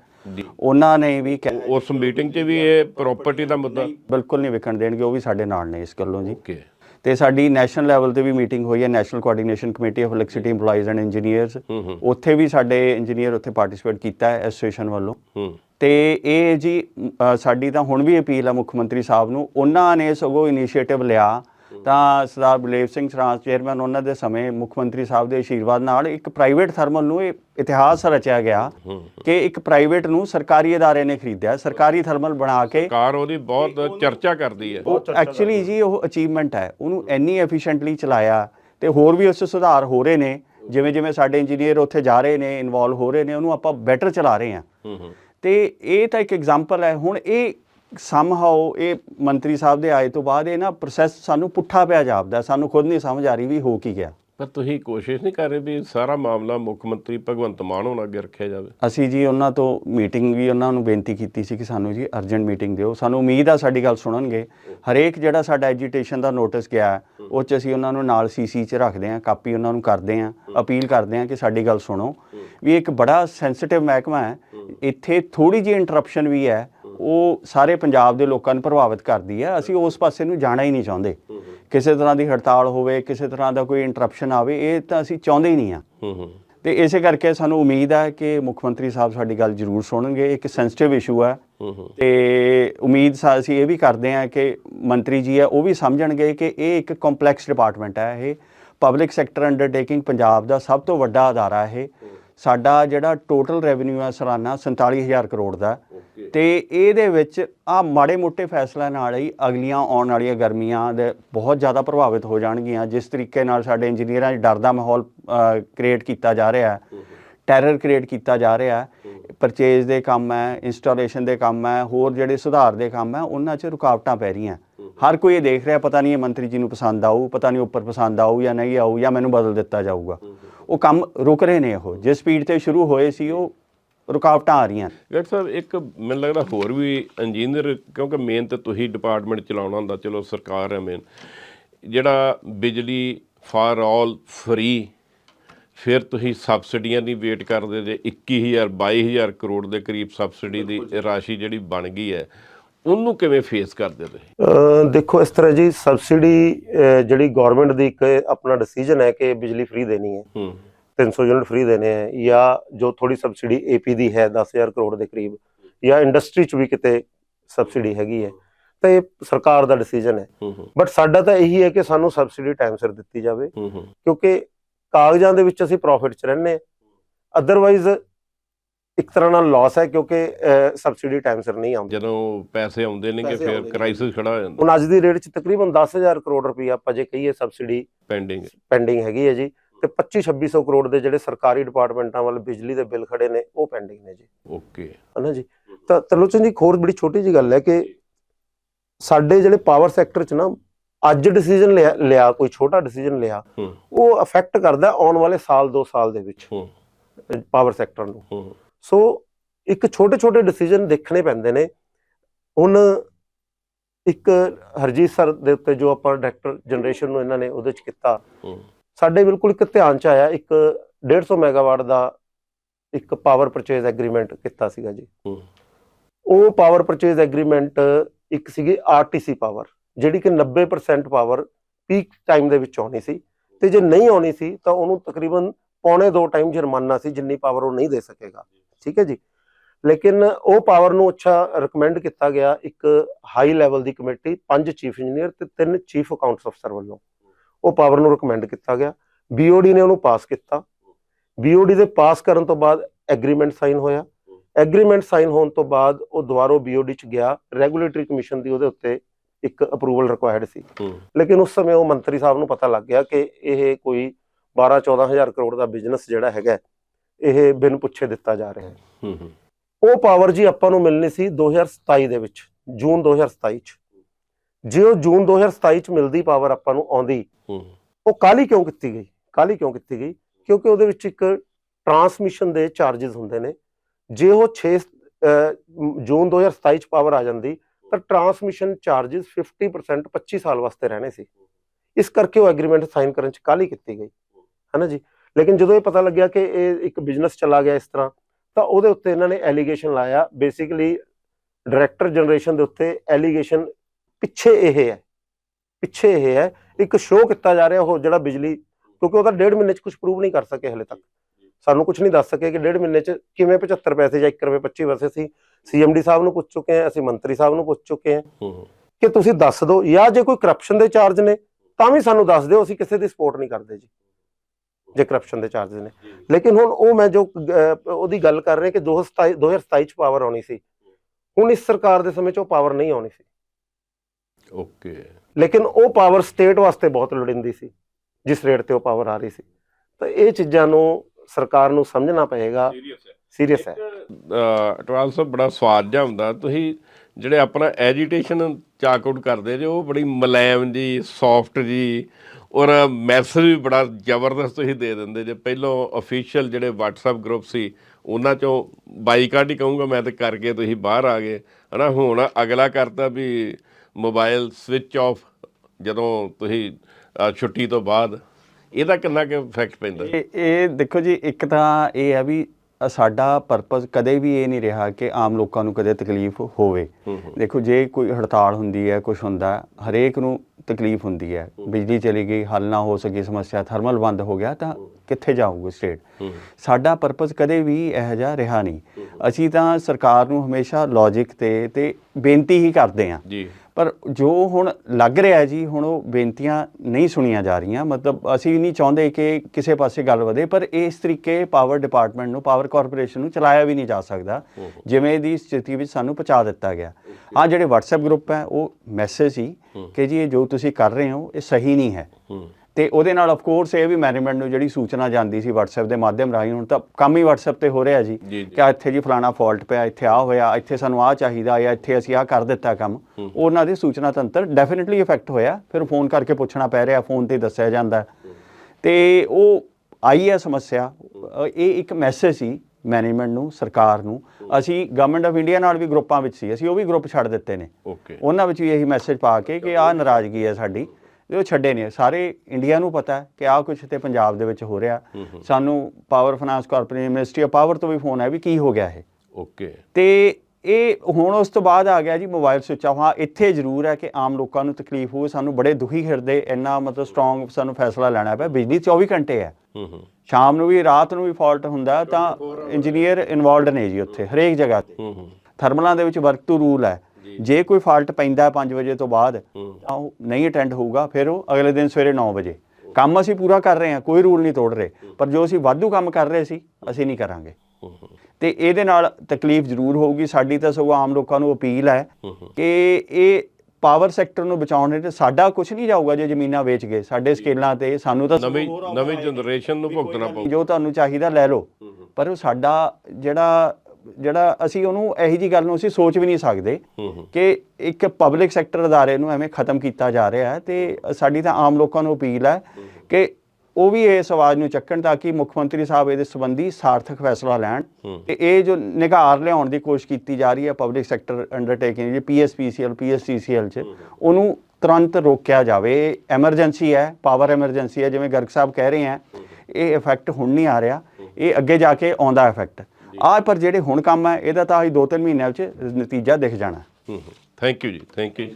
ਉਹਨਾਂ ਨੇ ਵੀ ਕਿਹਾ- ਉਸ ਮੀਟਿੰਗ 'ਚ ਵੀ ਇਹ ਪ੍ਰਾਪਰਟੀ ਦਾ ਮੁੱਦਾ ਬਿਲਕੁਲ ਨਹੀਂ ਵਿਕਣ ਦੇਣਗੇ ਉਹ ਵੀ ਸਾਡੇ ਨਾਲ ਨੇ ਇਸ ਗੱਲੋਂ ਜੀ। ਓਕੇ ਤੇ ਸਾਡੀ ਨੈਸ਼ਨਲ ਲੈਵਲ ਤੇ ਵੀ ਮੀਟਿੰਗ ਹੋਈ ਹੈ national coordination committee of electricity EMPLOYEES and engineers ਹੂੰ ਹੂੰ। ਉੱਥੇ ਵੀ ਸਾਡੇ ਇੰਜੀਨੀਅਰ ਉੱਥੇ ਪਾਰਟਿਸਿਪੇਟ ਕੀਤਾ ਹੈ ਐਸੋਸੀਏਸ਼ਨ ਵੱਲੋਂ। ਹੂੰ। ਤੇ ਇਹ ਜੀ ਅ, ਸਾਡੀ ਤਾਂ ਹੁਣ ਵੀ ਅਪੀਲ ਹੈ ਮੁੱਖ ਮੰਤਰੀ ਸਾਹਿਬ ਨੂੰ ਉਹਨਾਂ ਨੇ ਸਗੋਂ ਇਨੀਸ਼ੀਏਟਿਵ ਲਿਆ ਤਾਂ ਸਰਦਾਰ ਬਲੇਵ ਸਿੰਘ ਸਰਾਂਸ ਚੇਅਰਮੈਨ ਉਹਨਾਂ ਦੇ ਸਮੇਂ ਮੁੱਖ ਮੰਤਰੀ ਸਾਹਿਬ ਦੇ ਆਸ਼ੀਰਵਾਦ ਨਾਲ ਇੱਕ ਪ੍ਰਾਈਵੇਟ ਥਰਮਲ ਨੂੰ ਇਹ ਇਤਿਹਾਸ ਰਚਿਆ ਗਿਆ ਹੂੰ ਕਿ ਇੱਕ ਪ੍ਰਾਈਵੇਟ ਨੂੰ ਸਰਕਾਰੀ ادارے ਨੇ ਖਰੀਦਿਆ ਸਰਕਾਰੀ ਥਰਮਲ ਬਣਾ ਕੇ ਕਾਰ ਉਹਦੀ ਬਹੁਤ ਚਰਚਾ ਕਰਦੀ ਹੈ ਉਹ ਐਕਚੁਅਲੀ ਜੀ ਉਹ ਅਚੀਵਮੈਂਟ ਹੈ ਉਹਨੂੰ ਇੰਨੀ ਐਫੀਸ਼ੀਐਂਟਲੀ ਚਲਾਇਆ ਤੇ ਹੋਰ ਵੀ ਉਸ 'ਚ ਸੁਧਾਰ ਹੋ ਰਹੇ ਨੇ ਜਿਵੇਂ ਜਿਵੇਂ ਸਾਡੇ ਇੰਜੀਨੀਅਰ ਉੱਥੇ ਜਾ ਰਹੇ ਨੇ ਇਨਵੋਲਵ ਹੋ ਰਹੇ ਨੇ ਉਹਨੂੰ ਆਪਾਂ ਬੈਟਰ ਚਲਾ ਰਹੇ ਹਾਂ ਹੂੰ ਹੂੰ ਤੇ ਇਹ ਤਾਂ ਇੱਕ ਐਗਜ਼ਾਮਪਲ ਹੈ ਹੁਣ ਇਹ ਸਮਹਾਉ ਇਹ ਮੰਤਰੀ ਸਾਹਿਬ ਦੇ ਆਏ ਤੋਂ ਬਾਅਦ ਇਹ ਨਾ ਪ੍ਰੋਸੈਸ ਸਾਨੂੰ ਪੁੱਠਾ ਪਿਆ ਜਾਪਦਾ ਸਾਨੂੰ ਖੁਦ ਨਹੀਂ ਸਮਝ ਆ ਰਹੀ ਵੀ ਹੋ ਕੀ ਗਿਆ। ਪਰ ਤੁਸੀਂ ਕੋਸ਼ਿਸ਼ ਨਹੀਂ ਕਰ ਰਹੇ ਵੀ ਸਾਰਾ ਮਾਮਲਾ ਮੁੱਖ ਮੰਤਰੀ ਭਗਵੰਤ ਮਾਨ ਹੋਣਾ ਅੱਗੇ ਰੱਖਿਆ ਜਾਵੇ? ਅਸੀਂ ਜੀ ਉਹਨਾਂ ਤੋਂ ਮੀਟਿੰਗ ਵੀ ਉਹਨਾਂ ਨੂੰ ਬੇਨਤੀ ਕੀਤੀ ਸੀ ਕਿ ਸਾਨੂੰ ਜੀ ਅਰਜੈਂਟ ਮੀਟਿੰਗ ਦਿਓ। ਸਾਨੂੰ ਉਮੀਦ ਆ ਸਾਡੀ ਗੱਲ ਸੁਣਨਗੇ। ਹਰੇਕ ਜਿਹੜਾ ਸਾਡਾ ਐਜੀਟੇਸ਼ਨ ਦਾ ਨੋਟਿਸ ਗਿਆ ਉਹ 'ਚ ਅਸੀਂ ਉਹਨਾਂ ਨੂੰ ਨਾਲ ਸੀਸੀ 'ਚ ਰੱਖਦੇ ਹਾਂ ਕਾਪੀ ਉਹਨਾਂ ਨੂੰ ਕਰਦੇ ਹਾਂ ਅਪੀਲ ਕਰਦੇ ਹਾਂ ਕਿ ਸਾਡੀ ਗੱਲ ਸੁਣੋ। ਵੀ ਇੱਕ ਬੜਾ ਸੈਂਸਿਟਿਵ ਮਹਿਕਮਾ ਹੈ। ਇੱਥੇ ਥੋੜੀ ਜਿਹੀ ਇੰਟਰਰਪਸ਼ਨ ਵੀ ਹੈ। ਉਹ ਸਾਰੇ ਪੰਜਾਬ ਦੇ ਲੋਕਾਂ ਨੂੰ ਪ੍ਰਭਾਵਿਤ ਕਰਦੀ ਹੈ। ਅਸੀਂ ਉਸ ਪਾਸੇ ਨੂੰ ਜਾਣਾ ਹੀ ਨਹੀਂ ਚਾਹੁੰਦੇ। ਕਿਸੇ ਤਰ੍ਹਾਂ ਦੀ ਹੜਤਾਲ ਹੋਵੇ ਕਿਸੇ ਤਰ੍ਹਾਂ ਦਾ ਕੋਈ ਇੰਟਰਰਪਸ਼ਨ ਆਵੇ ਇਹ ਤਾਂ ਅਸੀਂ ਚਾਹੁੰਦੇ ਹੀ ਨਹੀਂ ਆ। ਹੂੰ ਹੂੰ। ਤੇ ਇਸੇ ਕਰਕੇ ਸਾਨੂੰ ਉਮੀਦ ਹੈ ਕਿ ਮੁੱਖ ਮੰਤਰੀ ਸਾਹਿਬ ਸਾਡੀ ਗੱਲ ਜ਼ਰੂਰ ਸੁਣਨਗੇ। ਇੱਕ ਸੈਂਸਿਟਿਵ ਇਸ਼ੂ ਹੈ। ਹੂੰ ਹੂੰ। ਤੇ ਉਮੀਦ ਅਸੀਂ ਇਹ ਵੀ ਕਰਦੇ ਹਾਂ ਕਿ ਮੰਤਰੀ ਜੀ ਹੈ ਉਹ ਵੀ ਸਮਝਣਗੇ ਕਿ ਇਹ ਇੱਕ ਕੰਪਲੈਕਸ ਡਿਪਾਰਟਮੈਂਟ ਹੈ। ਇਹ ਪਬਲਿਕ ਸੈਕਟਰ ਅੰਡਰਟੇਕਿੰਗ ਪੰਜਾਬ ਦਾ ਸਭ ਤੋਂ ਵੱਡਾ ਅਦਾਰਾ ਇਹ ਸਾਡਾ ਜਿਹੜਾ ਟੋਟਲ ਰੈਵਨਿਊ ਹੈ ਸਾਲਾਨਾ 47000 ਕਰੋੜ ਦਾ। ਤੇ ਇਹਦੇ ਵਿੱਚ ਆ ਮਾੜੇ ਮੋਟੇ ਫੈਸਲਿਆਂ ਨਾਲ ਹੀ ਅਗਲੀਆਂ ਆਉਣ ਵਾਲੀਆਂ ਗਰਮੀਆਂ ਦੇ ਬਹੁਤ ਜ਼ਿਆਦਾ ਪ੍ਰਭਾਵਿਤ ਹੋ ਜਾਣਗੀਆਂ ਜਿਸ ਤਰੀਕੇ ਨਾਲ ਸਾਡੇ ਇੰਜੀਨੀਅਰਾਂ 'ਚ ਡਰ ਦਾ ਮਾਹੌਲ ਕ੍ਰੀਏਟ ਕੀਤਾ ਜਾ ਰਿਹਾ। ਹੈ ਟੈਰਰ ਕ੍ਰੀਏਟ ਕੀਤਾ ਜਾ ਰਿਹਾ। ਹੈ। ਪਰਚੇਜ਼ ਦੇ ਕੰਮ ਹੈ ਇੰਸਟਾਲੇਸ਼ਨ ਦੇ ਕੰਮ ਹੈ ਹੋਰ ਜਿਹੜੇ ਸੁਧਾਰ ਦੇ ਕੰਮ ਹੈ ਉਹਨਾਂ 'ਚ ਰੁਕਾਵਟਾਂ ਪੈ ਰਹੀਆਂ। ਹਰ ਕੋਈ ਇਹ ਦੇਖ ਰਿਹਾ ਪਤਾ ਨਹੀਂ ਇਹ ਮੰਤਰੀ ਜੀ ਨੂੰ ਪਸੰਦ ਆਊ ਪਤਾ ਨਹੀਂ ਉੱਪਰ ਪਸੰਦ ਆਊ ਜਾਂ ਨਹੀਂ ਆਊ ਜਾਂ ਮੈਨੂੰ ਬਦਲ ਦਿੱਤਾ ਜਾਊਗਾ। ਉਹ ਕੰਮ ਰੁਕ ਰਹੇ ਨੇ ਉਹ। ਜਿਸ ਸਪੀਡ ਤੇ ਸ਼ੁਰੂ ਹੋਏ ਸੀ ਉਹ ਰੁਕਾਵਟਾਂ ਆ ਰਹੀਆਂ। ਡਾਕਟਰ ਸਾਹਿਬ ਇੱਕ ਮੈਨੂੰ ਲੱਗਦਾ ਹੋਰ ਵੀ ਇੰਜੀਨੀਅਰ ਕਿਉਂਕਿ ਮੇਨ ਤੇ ਤੁਸੀਂ ਡਿਪਾਰਟਮੈਂਟ ਚਲਾਉਣਾ ਹੁੰਦਾ ਚਲੋ ਸਰਕਾਰ ਹੈ ਮੇਨ ਜਿਹੜਾ ਬਿਜਲੀ ਫਾਰ ਆਲ ਫ੍ਰੀ ਫਿਰ ਤੁਸੀਂ ਸਬਸਿਡੀਆਂ ਦੀ ਵੇਟ ਕਰਦੇ ਜੇ 21000 22000 ਕਰੋੜ ਦੇ ਕਰੀਬ ਸਬਸਿਡੀ ਦੀ ਰਾਸ਼ੀ ਜਿਹੜੀ ਬਣ ਗਈ ਹੈ ਉਹਨੂੰ ਕਿਵੇਂ ਫੇਸ ਕਰਦੇ ਤੁਸੀਂ? ਦੇਖੋ ਇਸ ਤਰ੍ਹਾਂ ਜੀ ਸਬਸਿਡੀ ਜਿਹੜੀ ਗਵਰਨਮੈਂਟ ਦੀ ਇੱਕ ਆਪਣਾ ਡਿਸੀਜਨ ਹੈ ਕਿ ਬਿਜਲੀ ਫ੍ਰੀ ਦੇਣੀ ਹੈ। ਹੂੰ। 300 ਯੂਨਿਟ ਫ੍ਰੀ ਦੇਣੇ ਹੈ ਜਾਂ ਜੋ ਥੋੜੀ ਸਬਸਿਡੀ ਏਪੀ ਦੀ ਹੈ 10000 ਕਰੋੜ ਦੇ ਕਰੀਬ ਜਾਂ ਇੰਡਸਟਰੀ 'ਚ ਵੀ ਕਿਤੇ ਸਬਸਿਡੀ ਹੈਗੀ ਹੈ। ਤਾਂ ਇਹ ਸਰਕਾਰ ਦਾ ਡਿਸੀਜਨ ਹੈ। ਬਟ ਸਾਡਾ ਤਾਂ ਇਹੀ ਹੈ ਕਿ ਸਾਨੂੰ ਸਬਸਿਡੀ ਟਾਈਮ ਸਿਰ ਦਿੱਤੀ ਜਾਵੇ ਕਿਉਂਕਿ ਕਾਗਜ਼ਾਂ ਦੇ ਵਿੱਚ ਅਸੀਂ ਪ੍ਰੋਫਿਟ 'ਚ ਰਹਿੰਦੇ ਹਾਂ। ਅਦਰਵਾਈਜ਼ ਇੱਕ ਤਰ੍ਹਾਂ ਨਾਲ ਲਾਸ ਹੈ ਕਿਉਂਕਿ ਸਬਸਿਡੀ ਟਾਈਮ ਸਿਰ ਨਹੀਂ ਆਉਂਦੀ। ਜਦੋਂ ਪੈਸੇ ਆਉਂਦੇ ਨੇਗੇ ਪੈਸੇ ਫਿਰ ਆਉਂਦੇ। ਕ੍ਰਾਈਸਿਸ ਖੜਾ ਹੋ ਜਾਂਦਾ। ਹੁਣ ਅੱਜ ਦੀ ਰੇਟ 'ਚ ਤਕਰੀਬਨ 10000 ਕਰੋੜ ਰੁਪਈਆ ਆਪਾਂ ਜੇ ਕਹੀਏ ਸਬਸਿਡੀ ਪੈਂਡਿੰਗ ਪੈਂਡਿੰਗ ਹੈਗੀ ਹੈ ਜੀ। ਤੇ 25 2600 ਕਰੋੜ ਦੇ ਜਿਹੜੇ ਸਰਕਾਰੀ ਡਿਪਾਰਟਮੈਂਟਾਂ ਵੱਲ ਬਿਜਲੀ ਦੇ ਬਿੱਲ ਖੜੇ ਨੇ ਉਹ ਪੈਂਡਿੰਗ ਨੇ ਜੀ। ਓਕੇ ਹਨਾ ਜੀ? ਤਾਂ ਤਰਲੋਚਨ ਜੀ ਹੋਰ ਬੜੀ ਛੋਟੀ ਜੀ ਗੱਲ ਹੈ ਕਿ ਸਾਡੇ ਜਿਹੜੇ ਪਾਵਰ ਸੈਕਟਰ 'ਚ ਨਾ ਅੱਜ ਡਿਸੀਜਨ ਲਿਆ ਲਿਆ ਕੋਈ ਛੋਟਾ ਡਿਸੀਜਨ ਲਿਆ ਹੂੰ। ਉਹ ਅਫੈਕਟ ਕਰਦਾ ਆਉਣ ਵਾਲੇ ਸਾਲ 2 ਸਾਲ ਦੇ ਵਿੱਚ ਹੂੰ। ਪਾਵਰ ਸੈਕਟਰ ਨੂੰ। ਹੂੰ। ਸੋ ਇੱਕ ਛੋਟੇ ਛੋਟੇ ਡਿਸੀਜਨ ਦੇਖਣੇ ਪੈਂਦੇ ਨੇ। ਹੁਣ ਇੱਕ ਹਰਜੀਤ ਸਰ ਦੇ ਉੱਤੇ ਜੋ ਆਪਾਂ ਡਾਇਰੈਕਟਰ ਜਨਰੇਸ਼ਨ ਨੂੰ ਇਹਨਾਂ ਨੇ ਉਹਦੇ ਚ ਕੀਤਾ ਸਾਡੇ ਬਿਲਕੁਲ ਇੱਕ ਧਿਆਨ ਚ ਆਇਆ ਇੱਕ 150 ਮੈਗਾਵਾਟ ਦਾ ਇੱਕ ਪਾਵਰ ਪਰਚੇਜ਼ ਐਗਰੀਮੈਂਟ ਕੀਤਾ ਸੀਗਾ ਜੀ। ਉਹ ਪਾਵਰ ਪਰਚੇਜ਼ ਐਗਰੀਮੈਂਟ ਇੱਕ ਸੀਗੀ ਆਰਟੀਸੀ ਪਾਵਰ ਜਿਹੜੀ ਕਿ 90% ਪਾਵਰ ਪੀਕ ਟਾਈਮ ਦੇ ਵਿੱਚ ਆਉਣੀ ਸੀ। ਤੇ ਜੇ ਨਹੀਂ ਆਉਣੀ ਸੀ ਤਾਂ ਉਹਨੂੰ ਤਕਰੀਬਨ ਪੌਣੇ 2 ਟਾਈਮ ਜੁਰਮਾਨਾ ਸੀ ਜਿੰਨੀ ਪਾਵਰ ਉਹ ਨਹੀਂ ਦੇ ਸਕੇਗਾ। ਠੀਕ ਹੈ ਜੀ। ਲੇਕਿਨ ਉਹ ਪਾਵਰ ਨੂੰ ਅੱਛਾ ਰეკਮੈਂਡ ਕੀਤਾ ਗਿਆ ਇੱਕ ਹਾਈ ਲੈਵਲ ਦੀ ਕਮੇਟੀ ਪੰਜ ਚੀਫ ਇੰਜੀਨੀਅਰ ਤੇ ਤਿੰਨ ਚੀਫ ਅਕਾਊਂਟਸ ਅਫਸਰ ਵੱਲੋਂ। ਉਹ ਪਾਵਰ ਨੂੰ ਰეკਮੈਂਡ ਕੀਤਾ ਗਿਆ। ਬੀਓਡੀ ਨੇ ਉਹਨੂੰ ਪਾਸ ਕੀਤਾ। ਬੀਓਡੀ ਦੇ ਪਾਸ ਕਰਨ ਤੋਂ ਬਾਅਦ ਐਗਰੀਮੈਂਟ ਸਾਈਨ ਹੋਇਆ। ਐਗਰੀਮੈਂਟ ਸਾਈਨ ਹੋਣ ਤੋਂ ਬਾਅਦ ਉਹ ਦੁਬਾਰਾ ਬੀਓਡੀ ਚ ਗਿਆ। ਰੈਗੂਲੇਟਰੀ ਕਮਿਸ਼ਨ ਦੀ ਉਹਦੇ ਉੱਤੇ ਇੱਕ ਅਪਰੂਵਲ ਰਿਕੁਆਇਰਡ ਸੀ। ਲੇਕਿਨ ਉਸ ਸਮੇਂ ਉਹ ਮੰਤਰੀ ਸਾਹਿਬ ਨੂੰ ਪਤਾ ਲੱਗ ਗਿਆ ਕਿ ਇਹ ਕੋਈ 12 14000 ਕਰੋੜ ਦਾ ਬਿਜ਼ਨਸ ਜਿਹੜਾ ਹੈਗਾ ਇਹ ਬਿਨ ਪੁੱਛੇ ਦਿੱਤਾ ਜਾ ਰਿਹਾ ਹੂੰ। ਹੂੰ ਉਹ ਪਾਵਰ ਜੀ ਆਪਾਂ ਨੂੰ ਮਿਲਣੀ ਸੀ 2027 ਦੇ ਵਿੱਚ ਜੂਨ 2027 ਚ। ਜੇ ਉਹ ਜੂਨ 2027 ਚ ਮਿਲਦੀ ਪਾਵਰ ਆਪਾਂ ਨੂੰ ਆਉਂਦੀ ਉਹ ਕਾਲੀ ਕਿਉਂ ਕੀਤੀ ਗਈ? ਕਾਲੀ ਕਿਉਂ ਕੀਤੀ ਗਈ? ਕਿਉਂਕਿ ਉਹਦੇ ਵਿੱਚ ਇੱਕ ਟਰਾਂਸਮਿਸ਼ਨ ਦੇ ਚਾਰजेस ਹੁੰਦੇ ਨੇ। ਜੇ ਉਹ 6 ਜੂਨ 2027 ਚ ਪਾਵਰ ਆ ਜਾਂਦੀ ਤਾਂ ਟਰਾਂਸਮਿਸ਼ਨ ਚਾਰजेस 50% 25 ਸਾਲ ਵਾਸਤੇ ਰਹਿਣੇ ਸੀ। ਇਸ ਕਰਕੇ ਉਹ ਐਗਰੀਮੈਂਟ ਸਾਈਨ ਕਰਨ ਚ ਕਾਲੀ ਕੀਤੀ ਗਈ। ਹੈ ਜੀ? ਲੇਕਿਨ ਜਦੋਂ ਇਹ ਪਤਾ ਲੱਗਿਆ ਕਿ ਇਹ ਇੱਕ ਬਿਜ਼ਨਸ ਚਲਾ ਗਿਆ ਇਸ ਤਰ੍ਹਾਂ ਤਾਂ ਉਹਦੇ ਉੱਤੇ ਇਹਨਾਂ ਨੇ ਐਲੀਗੇਸ਼ਨ ਲਾਇਆ। ਬੇਸਿਕਲੀ ਡਾਇਰੈਕਟਰ ਜਨਰੇਸ਼ਨ ਦੇ ਉੱਤੇ ਐਲੀਗੇਸ਼ਨ ਪਿੱਛੇ ਇਹ ਹੈ। ਪਿੱਛੇ ਇਹ ਹੈ। ਇੱਕ ਸ਼ੋਅ ਕੀਤਾ ਜਾ ਰਿਹਾ ਉਹ ਜਿਹੜਾ ਬਿਜਲੀ ਕਿਉਂਕਿ ਉਹਦਾ ਡੇਢ ਮਹੀਨੇ ਚ ਕੁਝ ਪ੍ਰੂਵ ਨਹੀਂ ਕਰ ਸਕੇ ਹਲੇ ਤੱਕ। ਸਾਨੂੰ ਕੁਝ ਨਹੀਂ ਦੱਸ ਸਕੇ ਕਿ ਡੇਢ ਮਹੀਨੇ ਚ ਕਿਵੇਂ 75 ਪੈਸੇ ਜਾਂ 1 ਰੁਪਏ 25 ਪੈਸੇ ਸੀ। ਸੀਐਮਡੀ ਸਾਹਿਬ ਨੂੰ ਪੁੱਛ ਚੁੱਕੇ ਹਾਂ ਅਸੀਂ ਮੰਤਰੀ ਸਾਹਿਬ ਨੂੰ ਪੁੱਛ ਚੁੱਕੇ ਹੂੰ ਕਿ ਤੁਸੀਂ ਦੱਸ ਦਿਓ ਜਾਂ ਜੇ ਕੋਈ ਕਰਪਸ਼ਨ ਦੇ ਚਾਰਜ ਨੇ ਤਾਂ ਵੀ ਸਾਨੂੰ ਦੱਸ ਦਿਓ ਅਸੀਂ ਕਿਸੇ ਦੀ ਸਪੋਰਟ ਨਹੀਂ ਕਰਦੇ ਜੀ। ਜੇ ਕਰਪਸ਼ਨ ਦੇ ਚਾਰजेस ਨੇ। ਲੇਕਿਨ ਹੁਣ ਉਹ ਮੈਂ ਜੋ ਉਹਦੀ ਗੱਲ ਕਰ ਰਿਹਾ ਕਿ 2027 2027 ਚ ਪਾਵਰ ਆਉਣੀ ਸੀ। ਹੁਣ ਇਸ ਸਰਕਾਰ ਦੇ ਸਮੇਂ ਚ ਉਹ ਪਾਵਰ ਨਹੀਂ ਆਉਣੀ ਸੀ। ਓਕੇ ਲੇਕਿਨ ਉਹ ਪਾਵਰ ਸਟੇਟ ਵਾਸਤੇ ਬਹੁਤ ਲੋੜੀਂਦੀ ਸੀ ਜਿਸ ਰੇਟ ਤੇ ਉਹ ਪਾਵਰ ਆ ਰਹੀ ਸੀ। ਤਾਂ ਇਹ ਚੀਜ਼ਾਂ ਨੂੰ ਸਰਕਾਰ ਨੂੰ ਸਮਝਣਾ ਪਏਗਾ। ਸੀਰੀਅਸ ਹੈ। ਅਟਵਾਲ ਸਾਹਿਬ ਬੜਾ ਸਵਾਦ ਜਿਹਾ ਹੁੰਦਾ। ਤੁਸੀਂ ਜਿਹੜੇ ਆਪਣਾ ਐਜੀਟੇਸ਼ਨ ਚਾਕਆਊਟ ਕਰਦੇ ਜੇ ਉਹ ਬੜੀ ਮੁਲਾਇਮ ਜੀ ਸੌਫਟ ਜੀ ਔਰ ਮੈਸੇਜ ਵੀ ਬੜਾ ਜ਼ਬਰਦਸਤ ਤੁਸੀਂ ਦੇ ਦਿੰਦੇ ਜੇ। ਪਹਿਲੋਂ ਅਫੀਸ਼ੀਅਲ ਜਿਹੜੇ WhatsApp ਗਰੁੱਪ ਸੀ ਉਹਨਾਂ ਚੋਂ ਬਾਈਕਾਟ ਹੀ ਕਹੂੰਗਾ ਮੈਂ ਤੇ ਕਰਕੇ ਤੁਸੀਂ ਬਾਹਰ ਆ ਗਏ। ਹਨਾ ਹੁਣ ਅਗਲਾ ਕਰਤਾ ਵੀ ਮੋਬਾਈਲ ਸਵਿਚ ਆਫ ਜਦੋਂ ਤੁਸੀਂ ਛੁੱਟੀ ਤੋਂ ਬਾਅਦ। ਇਹਦਾ ਕਿੰਨਾ ਕੁ ਇਫੈਕਟ ਪੈਂਦਾ? ਇਹ ਇਹ ਦੇਖੋ ਜੀ ਇੱਕ ਤਾਂ ਇਹ ਹੈ ਵੀ ਸਾਡਾ ਪਰਪਸ ਕਦੇ ਵੀ ਇਹ ਨਹੀਂ ਰਿਹਾ ਕਿ ਆਮ ਲੋਕਾਂ ਨੂੰ ਕਦੇ ਤਕਲੀਫ ਹੋਵੇ। ਦੇਖੋ ਜੇ ਕੋਈ ਹੜਤਾਲ ਹੁੰਦੀ ਹੈ ਕੁਝ ਹੁੰਦਾ ਹਰੇਕ ਨੂੰ ਤਕਲੀਫ ਹੁੰਦੀ ਹੈ। ਬਿਜਲੀ ਚਲੀ ਗਈ ਹੱਲ ਨਾ ਹੋ ਸਕੀ ਸਮੱਸਿਆ ਥਰਮਲ ਬੰਦ ਹੋ ਗਿਆ ਤਾਂ ਕਿੱਥੇ ਜਾਊਗਾ ਸਟੇਟ? ਸਾਡਾ ਪਰਪਸ ਕਦੇ ਵੀ ਇਹੋ ਜਿਹਾ ਰਿਹਾ ਨਹੀਂ। ਅਸੀਂ ਤਾਂ ਸਰਕਾਰ ਨੂੰ ਹਮੇਸ਼ਾ ਲੌਜੀਕ ਤੇ ਤੇ ਬੇਨਤੀ ਹੀ ਕਰਦੇ ਜੀ। ਪਰ ਜੋ ਹੁਣ ਲੱਗ ਰਿਹਾ ਜੀ ਹੁਣ ਉਹ ਬੇਨਤੀਆਂ ਨਹੀਂ ਸੁਣੀਆਂ ਜਾ ਰਹੀਆਂ। ਮਤਲਬ ਅਸੀਂ ਨਹੀਂ ਚਾਹੁੰਦੇ ਕਿ ਕਿਸੇ ਪਾਸੇ ਗੱਲ ਵਧੇ ਪਰ ਇਸ ਤਰੀਕੇ ਪਾਵਰ ਡਿਪਾਰਟਮੈਂਟ ਨੂੰ ਪਾਵਰ ਕਾਰਪੋਰੇਸ਼ਨ ਨੂੰ ਚਲਾਇਆ ਵੀ ਨਹੀਂ ਜਾ ਸਕਦਾ ਜਿਵੇਂ ਦੀ ਸਥਿਤੀ ਵਿੱਚ ਸਾਨੂੰ ਪਹੁੰਚਾ ਦਿੱਤਾ ਗਿਆ। ਹਾਂ ਜਿਹੜੇ WhatsApp ਗਰੁੱਪ ਹੈ ਉਹ ਮੈਸੇਜ ਸੀ ਕਿ ਜੀ ਇਹ ਜੋ ਤੁਸੀਂ ਕਰ ਰਹੇ ਹੋ ਇਹ ਸਹੀ ਨਹੀਂ ਹੈ। ਹੂੰ। ਤੇ ਉਹਦੇ ਨਾਲ ਆਫ ਕੋਰਸ ਇਹ ਵੀ ਮੈਨੇਜਮੈਂਟ ਨੂੰ ਜਿਹੜੀ ਸੂਚਨਾ ਜਾਂਦੀ ਸੀ WhatsApp ਦੇ ਮਾਧਿਅਮ ਰਾਹੀਂ ਹੁਣ ਤਾਂ ਕੰਮ ਹੀ WhatsApp ਤੇ ਹੋ ਰਿਹਾ ਜੀ। ਕਿ ਇੱਥੇ ਜੀ ਫਲਾਣਾ ਫਾਲਟ ਪਿਆ ਇੱਥੇ ਆ ਹੋਇਆ ਇੱਥੇ ਸਾਨੂੰ ਆ ਚਾਹੀਦਾ ਜਾਂ ਇੱਥੇ ਅਸੀਂ ਆ ਕਰ ਦਿੱਤਾ ਕੰਮ। ਉਹਨਾਂ ਦੇ ਸੂਚਨਾ ਤੰਤਰ ਡੈਫੀਨਿਟਲੀ ਇਫੈਕਟ ਹੋਇਆ ਫਿਰ ਫੋਨ ਕਰਕੇ ਪੁੱਛਣਾ ਪੈ ਰਿਹਾ ਫੋਨ ਤੇ ਦੱਸਿਆ ਜਾਂਦਾ। ਤੇ ਉਹ ਆਈ ਹੈ ਸਮੱਸਿਆ। ਇਹ ਇੱਕ ਮੈਸੇਜ ਸੀ ਮੈਨੇਜਮੈਂਟ ਨੂੰ ਸਰਕਾਰ ਨੂੰ। ਅਸੀਂ ਗਵਰਨਮੈਂਟ ਆਫ ਇੰਡੀਆ ਨਾਲ ਵੀ ਗਰੁੱਪਾਂ ਵਿੱਚ ਸੀ ਅਸੀਂ ਉਹ ਵੀ ਗਰੁੱਪ ਛੱਡ ਦਿੱਤੇ ਨੇ। ਉਹਨਾਂ ਵਿੱਚ ਵੀ ਇਹੀ ਮੈਸੇਜ ਪਾ ਕੇ ਕਿ ਆਹ ਨਾਰਾਜ਼ਗੀ ਹੈ ਸਾਡੀ। ਉਹ ਛੱਡੇ ਨੇ ਸਾਰੇ ਇੰਡੀਆ ਨੂੰ ਪਤਾ ਹੈ ਕਿ ਆਹ ਕੁਝ ਤੇ ਪੰਜਾਬ ਦੇ ਵਿੱਚ ਹੋ ਰਿਹਾ। ਸਾਨੂੰ power finance corporation ministry of power ਤੋਂ ਵੀ ਫੋਨ ਹੈ ਵੀ ਕੀ ਹੋ ਗਿਆ ਇਹ। ਓਕੇ ਤੇ ਇਹ ਹੁਣ ਉਸ ਤੋਂ ਬਾਅਦ ਆ ਗਿਆ ਜੀ ਮੋਬਾਈਲ ਸਵਿਚ ਆਫ ਹਾਂ ਇੱਥੇ ਜ਼ਰੂਰ ਹੈ ਕਿ ਆਮ ਲੋਕਾਂ ਨੂੰ ਤਕਲੀਫ ਹੋਵੇ। ਸਾਨੂੰ ਬੜੇ ਦੁਖੀ ਹਿਰਦੇ ਇੰਨਾ ਮਤਲਬ ਸਟਰੋਂਗ ਸਾਨੂੰ ਫੈਸਲਾ ਲੈਣਾ ਪਿਆ। ਬਿਜਲੀ 24 ਘੰਟੇ ਹੈ। ਸ਼ਾਮ ਨੂੰ ਵੀ ਰਾਤ ਨੂੰ ਵੀ ਫਾਲਟ ਹੁੰਦਾ ਤਾਂ ਇੰਜੀਨੀਅਰ ਇਨਵੋਲਡ ਨੇ ਜੀ ਉੱਥੇ ਹਰੇਕ ਜਗ੍ਹਾ ਤੇ। ਥਰਮਲਾਂ ਦੇ ਵਿੱਚ ਵਰਕ ਟੂ ਰੂਲ ਹੈ। ਜੇ। ਕੋਈ ਫਾਲਟ ਪੈਂਦਾ 5 ਵਜੇ ਤੋਂ ਬਾਅਦ ਤਾਂ ਉਹ ਨਹੀਂ ਅਟੈਂਡ ਹੋਊਗਾ ਫਿਰ ਉਹ ਅਗਲੇ ਦਿਨ ਸਵੇਰੇ 9 ਵਜੇ। ਕੰਮ ਅਸੀਂ ਪੂਰਾ ਕਰ ਰਹੇ ਹਾਂ ਕੋਈ ਰੂਲ ਨਹੀਂ ਤੋੜ ਰਹੇ। ਪਰ ਜੋ ਅਸੀਂ ਵਾਧੂ ਕੰਮ ਕਰ ਰਹੇ ਸੀ ਅਸੀਂ ਨਹੀਂ ਕਰਾਂਗੇ। ਤੇ ਇਹਦੇ ਨਾਲ ਤਕਲੀਫ ਜ਼ਰੂਰ ਹੋਊਗੀ। ਸਾਡੀ ਤਾਂ ਸਗੋਂ ਆਮ ਲੋਕਾਂ ਨੂੰ ਅਪੀਲ ਹੈ ਕਿ ਇਹ ਪਾਵਰ ਸੈਕਟਰ ਨੂੰ ਬਚਾਉਣ ਦੇ ਤੇ ਸਾਡਾ ਕੁਝ ਨਹੀਂ ਜਾਊਗਾ ਜੇ ਜ਼ਮੀਨਾਂ ਵੇਚ ਗਏ। ਸਾਡੇ ਸਕੇਲਾਂ ਤੇ ਸਾਨੂੰ ਤਾਂ ਨਵੀਂ ਨਵੀਂ ਜਨਰੇਸ਼ਨ ਨੂੰ ਭੁਗਤਣਾ ਪਊ। ਜੋ ਤੁਹਾਨੂੰ ਚਾਹੀਦਾ ਲੈ ਲਓ। ਪਰ ਉਹ ਸਾਡਾ ਜਿਹੜਾ ਜਿਹੜਾ ਅਸੀਂ ਉਹਨੂੰ ਇਹੀ ਜੀ ਗੱਲ ਨੂੰ ਅਸੀਂ ਸੋਚ ਵੀ ਨਹੀਂ ਸਕਦੇ ਕਿ ਇੱਕ ਪਬਲਿਕ ਸੈਕਟਰ ਅਦਾਰੇ ਨੂੰ ਐਵੇਂ ਖਤਮ ਕੀਤਾ ਜਾ ਰਿਹਾ ਹੈ ਤੇ ਸਾਡੀ ਤਾਂ ਆਮ ਲੋਕਾਂ ਨੂੰ ਅਪੀਲ ਹੈ ਕਿ ਉਹ ਵੀ ਇਸ ਆਵਾਜ਼ ਨੂੰ ਚੱਕਣ ਤਾਂ ਕਿ ਮੁੱਖ ਮੰਤਰੀ ਸਾਹਿਬ ਇਹਦੇ ਸੰਬੰਧੀ ਸਾਰਥਕ ਫੈਸਲਾ ਲੈਣ। ਤੇ ਇਹ ਜੋ ਨਿਗਾਰ ਲਿਆਉਣ ਦੀ ਕੋਸ਼ਿਸ਼ ਕੀਤੀ ਜਾ ਰਹੀ ਹੈ ਪਬਲਿਕ ਸੈਕਟਰ ਅੰਡਰਟੇਕਿੰਗ ਜੀ ਪੀਐਸਪੀਸੀਐਲ ਪੀਐਸਸੀਸੀਐਲ ਚ ਉਹਨੂੰ ਤੁਰੰਤ ਰੋਕਿਆ ਜਾਵੇ। ਐਮਰਜੈਂਸੀ ਹੈ ਪਾਵਰ ਐਮਰਜੈਂਸੀ ਹੈ ਜਿਵੇਂ ਗਰਗ ਸਾਹਿਬ ਕਹਿ ਰਹੇ ਹੈ ਇਹ ਇਫੈਕਟ ਹੁਣ ਨਹੀਂ ਆ ਰਿਹਾ। ਇਹ ਅੱਗੇ ਜਾ ਕੇ ਆਉਂਦਾ ਇਫੈਕਟ ਆ ਪਰ ਜਿਹੜੇ ਹੁਣ ਕੰਮ ਹੈ ਇਹਦਾ ਤਾਂ ਅਸੀਂ 2-3 ਮਹੀਨਿਆਂ ਵਿੱਚ ਨਤੀਜਾ ਦਿਖ ਜਾਣਾ। ਹੂੰ ਥੈਂਕ ਯੂ ਜੀ ਥੈਂਕ ਯੂ